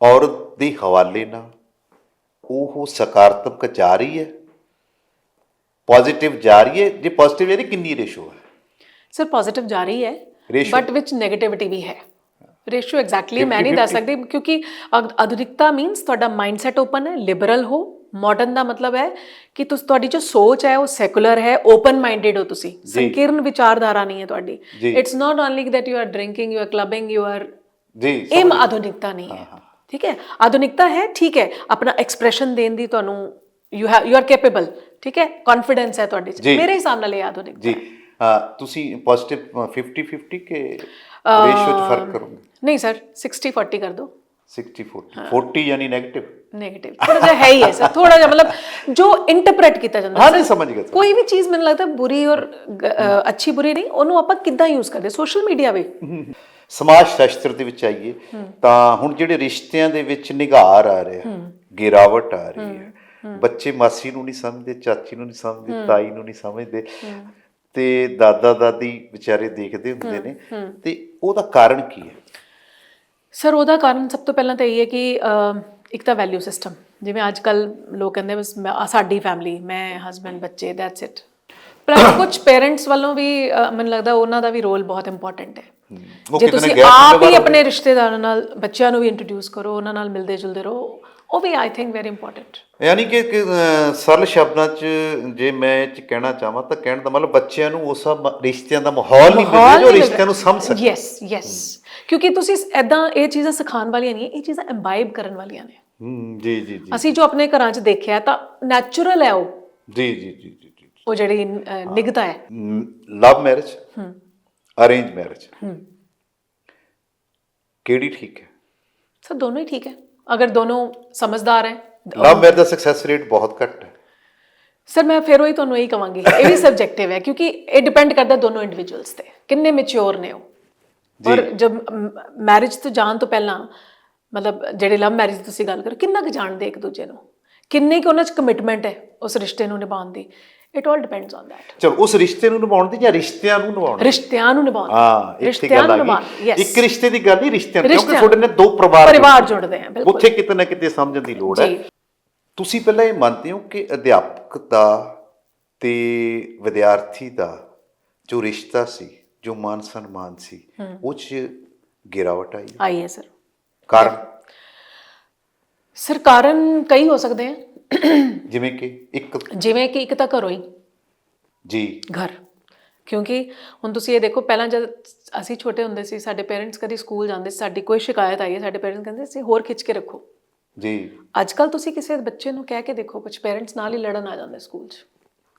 ਔਰਤ ਦੇ ਹਵਾਲੇ ਨਾਲ ਉਹ ਸਕਾਰਾਤਮਕ ਜਾ ਰਹੀ ਹੈ? ਪੋਜ਼ਿਟਿਵ ਜਾ ਰਹੀ ਹੈ? ਜੇ ਪੋਜ਼ਿਟਿਵ ਇਹਦੀ ਕਿੰਨੀ ਰੇਸ਼ੋ ਹੈ? ਸਰ ਪੋਜ਼ਿਟਿਵ ਜਾ ਰਹੀ ਹੈ। Ratio? ਬਟ ਵਿੱਚ 네ਗੇਟਿਵਿਟੀ ਵੀ ਹੈ ਰੇਸ਼ੋ ਐਗਜ਼ੈਕਟਲੀ ਮੈਂ ਨਹੀਂ ਦੱਸ ਸਕਦੀ ਕਿਉਂਕਿ ਆਧ- ਆਧੁਨਿਕਤਾ ਮੀਨਸ ਤੁਹਾਡਾ ਮਾਈਂਡਸੈਟ ਓਪਨ ਹੈ ਲਿਬਰਲ ਹੋ ਮਾਡਰਨ ਦਾ ਮਤਲਬ ਹੈ ਕਿ ਤੁਸੀਂ ਤੁਹਾਡੀ ਜੋ ਸੋਚ ਹੈ ਉਹ ਸੈਕੂਲਰ ਹੈ ਓਪਨ ਮਾਈਂਡਡ ਹੋ ਤੁਸੀਂ ਸੰਕੀਰਨ ਵਿਚਾਰਧਾਰਾ ਨਹੀਂ ਹੈ ਤੁਹਾਡੀ ਜੀ। It's not only that you are drinking you are clubbing you are ਜੀ ਇਹ ਆਧੁਨਿਕਤਾ ਨਹੀਂ ਹੈ ਠੀਕ ਹੈ ਆਧੁਨਿਕਤਾ ਹੈ ਠੀਕ ਹੈ ਆਪਣਾ ਐਕਸਪ੍ਰੈਸ਼ਨ ਦੇਣ ਦੀ ਤੁਹਾਨੂੰ you have you are capable ਠੀਕ ਹੈ ਕੌਨਫੀਡੈਂਸ ਹੈ ਤੁਹਾਡੇ ਚ ਜੀ। ਮੇਰੇ ਹਿਸਾਬ ਨਾਲ ਇਹ ਆਧੁਨਿਕਤਾ ਜੀ ਅਹ, ਤੁਸੀਂ ਪੋਜ਼ਿਟਿਵ 50 50 ਕੇ ਰੇਸ਼ੋ 'ਚ ਫ਼ਰਕ ਕਰੋਗੇ? ਨਹੀਂ ਸਰ 60 40 ਕਰ ਦਿਓ। 60 40 40 ਯਾਨੀ 네ਗੇਟਿਵ 네ਗੇਟਿਵ ਥੋੜਾ ਜਿਹਾ ਹੈ ਹੀ ਹੈ ਸਰ ਥੋੜਾ ਜਿਹਾ ਮਤਲਬ ਜੋ ਇੰਟਰਪ੍ਰੀਟ ਕੀਤਾ ਜਾਂਦਾ ਹਾਂ ਨਹੀਂ ਸਮਝ ਗਿਆ। ਕੋਈ ਵੀ ਚੀਜ਼ ਮੈਨੂੰ ਲੱਗਦਾ ਬੁਰੀ ਔਰ ਅੱਛੀ ਬੁਰੀ ਨਹੀਂ ਉਹਨੂੰ ਆਪਾਂ ਕਿੱਦਾਂ ਯੂਜ਼ ਕਰਦੇ? ਸੋਸ਼ਲ ਮੀਡੀਆ ਵੀ। ਸਮਾਜ ਸ਼ਾਸਤਰ ਦੇ ਵਿੱਚ ਆਈਏ ਤਾਂ ਹੁਣ ਜਿਹੜੇ ਰਿਸ਼ਤਿਆਂ ਦੇ ਵਿੱਚ ਨਿਗਾਰ ਆ ਰਿਹਾ ਗਿਰਾਵਟ ਆ ਰਹੀ ਹੈ ਬੱਚੇ ਮਾਸੀ ਨੂੰ ਨਹੀਂ ਸਮਝਦੇ ਚਾਚੀ ਨੂੰ ਨਹੀਂ ਸਮਝਦੇ ਤਾਈ ਨੂੰ ਨਹੀਂ ਸਮਝਦੇ। ਤੇ ਦਾਦਾ ਦਾਦੀ ਵਿਚਾਰੇ ਦੇਖਦੇ ਹੁੰਦੇ ਨੇ ਤੇ ਉਹਦਾ ਕਾਰਨ ਕੀ ਹੈ? ਸਰ ਉਹਦਾ ਕਾਰਨ ਸਭ ਤੋਂ ਪਹਿਲਾਂ ਤਾਂ ਇਹ ਹੈ ਕਿ ਇੱਕ ਤਾਂ ਵੈਲਿਊ ਸਿਸਟਮ ਜਿਵੇਂ ਅੱਜ ਕੱਲ ਲੋਕ ਕਹਿੰਦੇ ਬਸ ਸਾਡੀ ਫੈਮਿਲੀ ਮੈਂ ਹਸਬੰਡ ਬੱਚੇ ਦੈਟਸ ਇਟ ਪਰ ਕੁਝ ਪੇਰੈਂਟਸ ਵੱਲੋਂ ਵੀ ਮੈਨੂੰ ਲੱਗਦਾ ਉਹਨਾਂ ਦਾ ਵੀ ਰੋਲ ਬਹੁਤ ਇੰਪੋਰਟੈਂਟ ਹੈ। ਜੇ ਤੁਸੀਂ ਆਪ ਹੀ ਆਪਣੇ ਰਿਸ਼ਤੇਦਾਰਾਂ ਨਾਲ ਬੱਚਿਆਂ ਨੂੰ ਵੀ ਇੰਟਰੋਡਿਊਸ ਕਰੋ ਉਹਨਾਂ ਨਾਲ ਮਿਲਦੇ ਜੁਲਦੇ ਰਹੋ। ਉਹ ਵੀ ਆਈ ਥਿੰਕ ਵੈਰੀ ਇੰਪੋਰਟੈਂਟ ਯਾਨੀ ਕਿ ਕਿ, ਅਹ, ਸਰਲ ਸ਼ਬਦਾਂ 'ਚ ਜੇ ਮੈਂ ਇਹ 'ਚ ਕਹਿਣਾ ਚਾਹਾਂ ਤਾਂ ਕਹਿਣ ਦਾ ਮਤਲਬ ਬੱਚਿਆਂ ਨੂੰ ਉਸ ਮ- ਰਿਸ਼ਤਿਆਂ ਦਾ ਮਾਹੌਲ ਨਹੀਂ ਮਿਲਦਾ ਜੋ ਰਿਸ਼ਤਿਆਂ ਨੂੰ ਸਮਝ ਸਕੇ। ਯੈਸ ਯੈਸ ਕਿਉਂਕਿ ਤੁਸੀਂ ਐਦਾਂ ਇਹ ਚੀਜ਼ਾਂ ਸਿਖਾਉਣ ਵਾਲੀਆਂ ਨਹੀਂ ਇਹ ਚੀਜ਼ਾਂ ਇੰਬਾਈਬ ਕਰਨ ਵਾਲੀਆਂ ਨੇ। ਹੂੰ ਜੀ ਜੀ ਜੀ। ਅਸੀਂ ਜੋ ਆਪਣੇ ਘਰਾਂ 'ਚ ਦੇਖਿਆ ਤਾਂ ਨੈਚੁਰਲ ਹੈ ਉਹ। ਜੀ ਜੀ ਜੀ ਜੀ ਜੀ। ਉਹ ਜਿਹੜੀ ਅ, ਨਿਗਤਾ ਹੈ। ਲਵ ਮੈਰਿਜ ਅਰੇਂਜ ਮੈਰਿਜ ਕਿਹੜੀ ਠੀਕ ਹੈ? ਸਰ ਦੋਨੋਂ ਹੀ ਠੀਕ ਹੈ। ਅਗਰ ਦੋਨੋਂ ਸਮਝਦਾਰ ਹੈ ਲਵ ਮੈਰਿਜ ਦਾ ਸਕਸੈਸ ਰੇਟ ਬਹੁਤ ਘੱਟ ਹੈ। ਸਰ ਮੈਂ ਫਿਰ ਉਹੀ ਤੁਹਾਨੂੰ ਇਹੀ ਕਵਾਂਗੀ ਇਹ ਵੀ ਸਬਜੈਕਟਿਵ ਹੈ ਕਿਉਂਕਿ ਇਹ ਡਿਪੈਂਡ ਕਰਦਾ ਦੋਨੋਂ ਇੰਡੀਵਿਜੂਅਲਸ ਤੇ ਕਿੰਨੇ ਮੈਚੁਰ ਨੇ ਉਹ। ਔਰ ਜਦ ਮੈਰਿਜ ਤੋਂ ਜਾਣ ਤੋਂ ਪਹਿਲਾਂ ਮਤਲਬ ਜਿਹੜੇ ਲਵ ਮੈਰਿਜ ਤੁਸੀਂ ਗੱਲ ਕਰੋ ਕਿੰਨਾ ਕੁ ਜਾਣਦੇ ਇੱਕ ਦੂਜੇ ਨੂੰ? ਕਿੰਨੇ ਕੁ ਉਹਨਾਂ 'ਚ ਕਮਿਟਮੈਂਟ ਹੈ ਉਸ ਰਿਸ਼ਤੇ ਨੂੰ ਨਿਭਾਉਣ ਦੀ? It all depends on that ਚਲੋ ਉਸ ਰਿਸ਼ਤੇ ਨੂੰ ਨਿਭਾਉਣ ਦੀ ਜਾਂ ਰਿਸ਼ਤਿਆਂ ਨੂੰ ਨਿਭਾਉਣ ਦੀ? ਰਿਸ਼ਤਿਆਂ ਨੂੰ ਨਿਭਾਉਣ ਹਾਂ ਇੱਥੇ ਗੱਲ ਆ ਗਈ। ਇੱਕ ਰਿਸ਼ਤੇ ਦੀ ਗੱਲ ਨਹੀਂ ਰਿਸ਼ਤਿਆਂ ਕਿਉਂਕਿ। ਤੁਹਾਡੇ ਨੇ ਦੋ ਪਰਿਵਾਰ ਪਰਿਵਾਰ ਜੁੜਦੇ ਆ ਬਿਲਕੁਲ। ਉੱਥੇ ਕਿਤੇ ਨਾ ਕਿਤੇ ਸਮਝਣ ਦੀ ਲੋੜ ਹੈ। ਤੁਸੀਂ ਪਹਿਲਾਂ ਇਹ ਮੰਨਦੇ ਹੋ ਕਿ ਅਧਿਆਪਕ ਦਾ ਤੇ ਵਿਦਿਆਰਥੀ ਦਾ ਜੋ ਰਿਸ਼ਤਾ ਸੀ ਜੋ ਮਾਨ ਸਨਮਾਨ ਸੀ ਉਹ 'ਚ ਗਿਰਾਵਟ ਆਈ ਆਈ ਹੈ ਸਰ। ਕਾਰਨ? ਸਰ ਕਾਰਨ ਕਈ ਹੋ ਸਕਦੇ ਆ। ਜਿਵੇਂ ਕਿ ਇੱਕ ਜਿਵੇਂ ਕਿ ਇੱਕ ਤਾਂ ਘਰੋਂ ਹੀ। ਜੀ। ਘਰ। ਕਿਉਂਕਿ ਹੁਣ ਤੁਸੀਂ ਇਹ ਦੇਖੋ ਪਹਿਲਾਂ ਜਦ ਅਸੀਂ ਛੋਟੇ ਹੁੰਦੇ ਸੀ ਸਾਡੇ ਪੇਰੈਂਟਸ ਕਦੀ ਸਕੂਲ ਜਾਂਦੇ ਸੀ ਸਾਡੀ ਕੋਈ ਸ਼ਿਕਾਇਤ ਆਈ ਹੈ ਸਾਡੇ ਪੇਰੈਂਟਸ ਕਹਿੰਦੇ ਸੀ ਹੋਰ ਖਿੱਚ ਕੇ ਰੱਖੋ। ਜੀ। ਅੱਜ ਕੱਲ ਤੁਸੀਂ ਕਿਸੇ ਬੱਚੇ ਨੂੰ ਕਹਿ ਕੇ ਦੇਖੋ ਕੁਝ ਪੇਰੈਂਟਸ ਨਾਲ ਹੀ ਲੜਨ ਆ ਜਾਂਦੇ ਸਕੂਲ 'ਚ।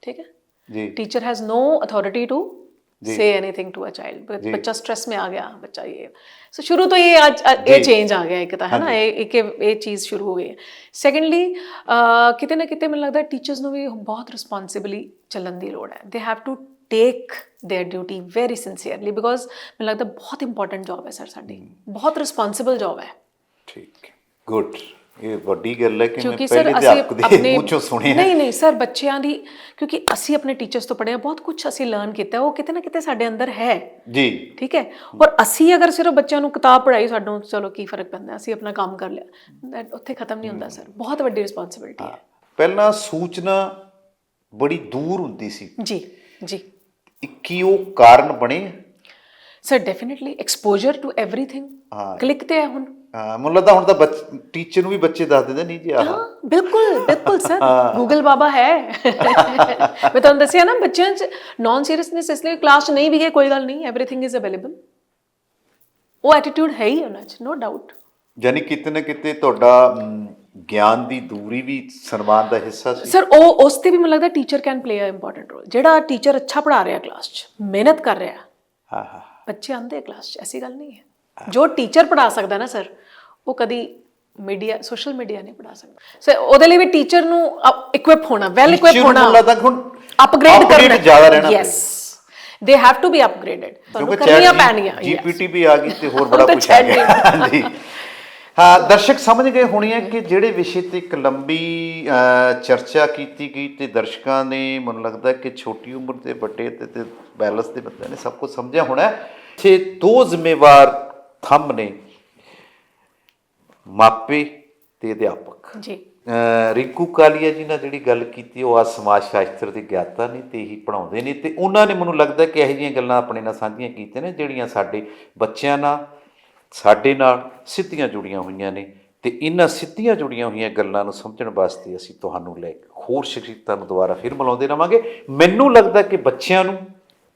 ਠੀਕ ਹੈ? ਜੀ। Teacher has no authority to से एनीथिंग टू अ चाइल्ड बच्चा स्ट्रेस में आ गया बच्चा ये सो शुरू तो ये आज ये चेंज आ गया एक ਤਾਂ ਹੈ ਨਾ ਇਹ ਇੱਕ ਇਹ ਚੀਜ਼ ਸ਼ੁਰੂ ਹੋ ਗਈ ਹੈ ਸੈਕੰਡਲੀ ਕਿਤੇ ਨਾ ਕਿਤੇ ਮੈਨੂੰ ਲੱਗਦਾ ਟੀਚਰਸ ਨੂੰ ਵੀ ਬਹੁਤ ਰਿਸਪੌਂਸਿਬਲੀ ਚੱਲਣ ਦੀ ਲੋੜ ਹੈ they have to take their duty very sincerely because ਮੈਨੂੰ ਲੱਗਦਾ ਬਹੁਤ ਇੰਪੋਰਟੈਂਟ ਜੌਬ ਹੈ ਸਰ ਸਾਡੀ ਬਹੁਤ ਰਿਸਪੌਂਸਿਬਲ ਜੌਬ ਹੈ ਠੀਕ ਗੁੱਡ ਇਹ ਵੱਡੀ ਗੱਲ ਹੈ ਕਿ ਮੈਂ ਕਿਉਂਕਿ ਸਰ ਪਹਿਲੇ ਅਸੀਂ ਅਧਿਆਪਕ ਦੇ ਆਪਣੇ ਮੂੰਹ ਚੋਂ ਸੁਣਿਆ ਨਹੀਂ ਨਹੀਂ ਸਰ ਬੱਚਿਆਂ ਦੀ ਕਿਉਂਕਿ ਅਸੀਂ ਆਪਣੇ ਟੀਚਰਸ ਤੋਂ ਪੜ੍ਹੇ ਹਾਂ ਬਹੁਤ ਕੁਝ ਅਸੀਂ ਲਰਨ ਕੀਤਾ ਹੈ, ਉਹ ਕਿਤੇ ਨਾ ਕਿਤੇ ਸਾਡੇ ਅੰਦਰ ਹੈ ਜੀ ਠੀਕ ਹੈ ਔਰ ਅਸੀਂ ਅਗਰ ਸਿਰਫ ਬੱਚਿਆਂ ਨੂੰ ਕਿਤਾਬ ਪੜ੍ਹਾਈ ਸਾਨੂੰ ਚਲੋ ਕੀ ਫਰਕ ਪੈਂਦਾ ਅਸੀਂ ਆਪਣਾ ਕੰਮ ਕਰ ਲਿਆ That ਉੱਥੇ ਖਤਮ ਨਹੀਂ ਹੁੰਦਾ ਸਰ ਬਹੁਤ ਵੱਡੀ ਰਿਸਪੌਂਸਿਬਿਲਟੀ ਹੈ ਪਹਿਲਾਂ ਸੂਚਨਾ ਬੜੀ ਦੂਰ ਹੁੰਦੀ ਸੀ ਜੀ ਜੀ ਕੀ ਉਹ ਕਾਰਨ ਬਣੇ sir definitely exposure to everything ਹਾਂ। ਕਲਿੱਕ ਤੇ ਹੈ ਹੁਣ ਹਾਂ ਮੈਨੂੰ ਲੱਗਦਾ ਹੁਣ ਤਾਂ ਟੀਚਰ ਨੂੰ ਵੀ ਬੱਚੇ ਦੱਸ ਦਿੰਦੇ ਨਹੀਂ ਜੀ ਆਹ ਹਾਂ ਬਿਲਕੁਲ ਬਿਲਕੁਲ ਸਰ ਗੂਗਲ ਬਾਬਾ ਹੈ ਮੈਂ ਤੁਹਾਨੂੰ ਦੱਸਿਆ ਨਾ ਬੱਚਿਆਂ 'ਚ ਨਾਨ ਸੀਰੀਅਸਨੈਸ ਇਸ ਲਈ ਕਲਾਸ 'ਚ ਨਹੀਂ ਵੀ ਗਏ ਕੋਈ ਗੱਲ ਨਹੀਂ एवरीथिंग ਇਜ਼ ਅਵੇਲੇਬਲ ਉਹ ਐਟੀਟਿਊਡ ਹੈ ਹੀ ਉਹਨਾਂ 'ਚ ਨੋ ਡਾਊਟ ਯਾਨੀ ਕਿਤੇ ਨਾ ਕਿਤੇ ਤੁਹਾਡਾ ਮ, ਗਿਆਨ ਦੀ ਦੂਰੀ ਵੀ ਸਨਮਾਨ ਦਾ ਹਿੱਸਾ ਸੀ ਸਰ ਉਹ ਉਸ ਤੇ ਵੀ ਮੈਨੂੰ ਲੱਗਦਾ teacher can play a important role ਜਿਹੜਾ ਟੀਚਰ ਅੱਛਾ ਪੜ੍ਹਾ ਰਿਹਾ ਕਲਾਸ 'ਚ ਮਿਹਨਤ ਕਰ ਰਿਹਾ ਹਾਂ ਹਾਂ ਬੱਚੇ ਆਉਂਦੇ ਕਲਾਸ 'ਚ ਐਸੀ ਗੱਲ ਨਹੀਂ ਹੈ ਜੋ ਟੀਚਰ ਪੜ੍ਹਾ ਸਕਦਾ ਨਾ ਸਰ ਉਹ ਕਦੀ ਮੀਡੀਆ ਸੋਸ਼ਲ ਮੀਡੀਆ ਨਹੀਂ ਪੜ੍ਹਾ ਸਕਦਾ। ਸਰ ਉਹਦੇ ਲਈ ਵੀ ਟੀਚਰ ਨੂੰ ਇਕਵਿਪ ਹੋਣਾ ਵੈਲ ਇਕਵਿਪ ਹੋਣਾ ਮੈਨੂੰ ਲੱਗਦਾ ਕਿ ਹੁਣ ਅਪਗ੍ਰੇਡ ਕਰਨਾ। ਜ਼ਿਆਦਾ ਰਹਿਣਾ yes they have to be upgraded ਤੁਹਾਨੂੰ ਕਰਨੀਆਂ yes. ਜੀਪੀਟੀ ਵੀ ਆ ਗਈ ਤੇ ਹੋਰ ਬੜਾ ਕੁਝ ਆ ਗਿਆ। ਹਾਂਜੀ। ਹਾਂ ਦਰਸ਼ਕ ਸਮਝ ਗਏ ਹੋਣੇ ਆ ਕਿ ਜਿਹੜੇ ਵਿਸ਼ੇ ਤੇ ਇੱਕ ਲੰਬੀ ਚਰਚਾ ਕੀਤੀ ਗਈ ਤੇ ਦਰਸ਼ਕਾਂ ਨੇ ਮੈਨੂੰ ਲੱਗਦਾ ਕਿ ਛੋਟੀ ਉਮਰ ਦੇ ਵੱਡੇ ਤੇ ਬੈਲੈਂਸ ਦੇ ਬੰਦੇ ਨੇ ਸਭ ਕੁਝ ਸਮਝਿਆ ਹੋਣਾ ਤੇ ਦੋ ਜ਼ਿੰਮੇਵਾਰ ਥੰਮ ਨੇ। ਮਾਪੇ ਤੇ ਅਧਿਆਪਕ। ਜੀ। ਰਿੰਕੂ ਕਾਲੀਆ ਜੀ ਨਾਲ ਜਿਹੜੀ ਗੱਲ ਕੀਤੀ ਉਹ ਆ ਸਮਾਜ ਸ਼ਾਸਤਰ ਦੇ ਗਿਆਤਾ ਨੇ ਤੇ ਇਹੀ ਪੜਾਉਂਦੇ ਨੇ ਤੇ ਉਹਨਾਂ ਨੇ ਮੈਨੂੰ ਲੱਗਦਾ ਕਿ ਇਹੋ ਜਿਹੀਆਂ ਗੱਲਾਂ ਆਪਣੇ ਨਾਲ ਸਾਂਝੀਆਂ ਕੀਤੀਆਂ ਨੇ ਜਿਹੜੀਆਂ ਸਾਡੇ ਬੱਚਿਆਂ ਨਾਲ ਸਾਡੇ ਨਾਲ ਸਿੱਧੀਆਂ ਜੁੜੀਆਂ ਹੋਈਆਂ ਨੇ ਤੇ ਇਹਨਾਂ ਸਿੱਧੀਆਂ ਜੁੜੀਆਂ ਹੋਈਆਂ ਗੱਲਾਂ ਨੂੰ ਸਮਝਣ ਵਾਸਤੇ ਅਸੀਂ ਤੁਹਾਨੂੰ ਲੈ ਕੇ ਹੋਰ ਸ਼ਖਸੀਅਤਾਂ ਨੂੰ ਦੁਬਾਰਾ ਫਿਰ ਮਿਲਾਉਂਦੇ ਰਵਾਂਗੇ। ਮੈਨੂੰ ਲੱਗਦਾ ਕਿ ਬੱਚਿਆਂ ਨੂੰ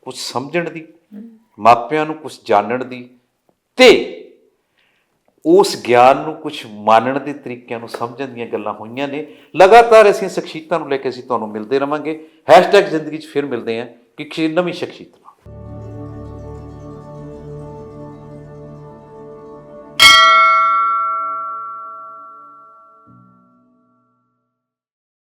ਕੁਝ ਸਮਝਣ ਦੀ ਮਾਪਿਆਂ ਨੂੰ ਕੁਝ ਜਾਣਨ ਦੀ ਤੇ ਉਸ ਗਿਆਨ ਨੂੰ ਕੁਝ ਮਾਨਣ ਦੇ ਤਰੀਕਿਆਂ ਨੂੰ ਸਮਝਣ ਦੀਆਂ ਗੱਲਾਂ ਹੋਈਆਂ ਨੇ। ਲਗਾਤਾਰ ਅਸੀਂ ਸ਼ਖਸੀਅਤਾਂ ਨੂੰ ਲੈ ਕੇ ਅਸੀਂ ਤੁਹਾਨੂੰ ਮਿਲਦੇ ਰਵਾਂਗੇ। ਹੈਸ਼ਟੈਗ ਜ਼ਿੰਦਗੀ 'ਚ ਫਿਰ ਮਿਲਦੇ ਹਾਂ ਕਿ ਕਿਸੇ ਨਵੀਂ ਸ਼ਖਸੀਅਤ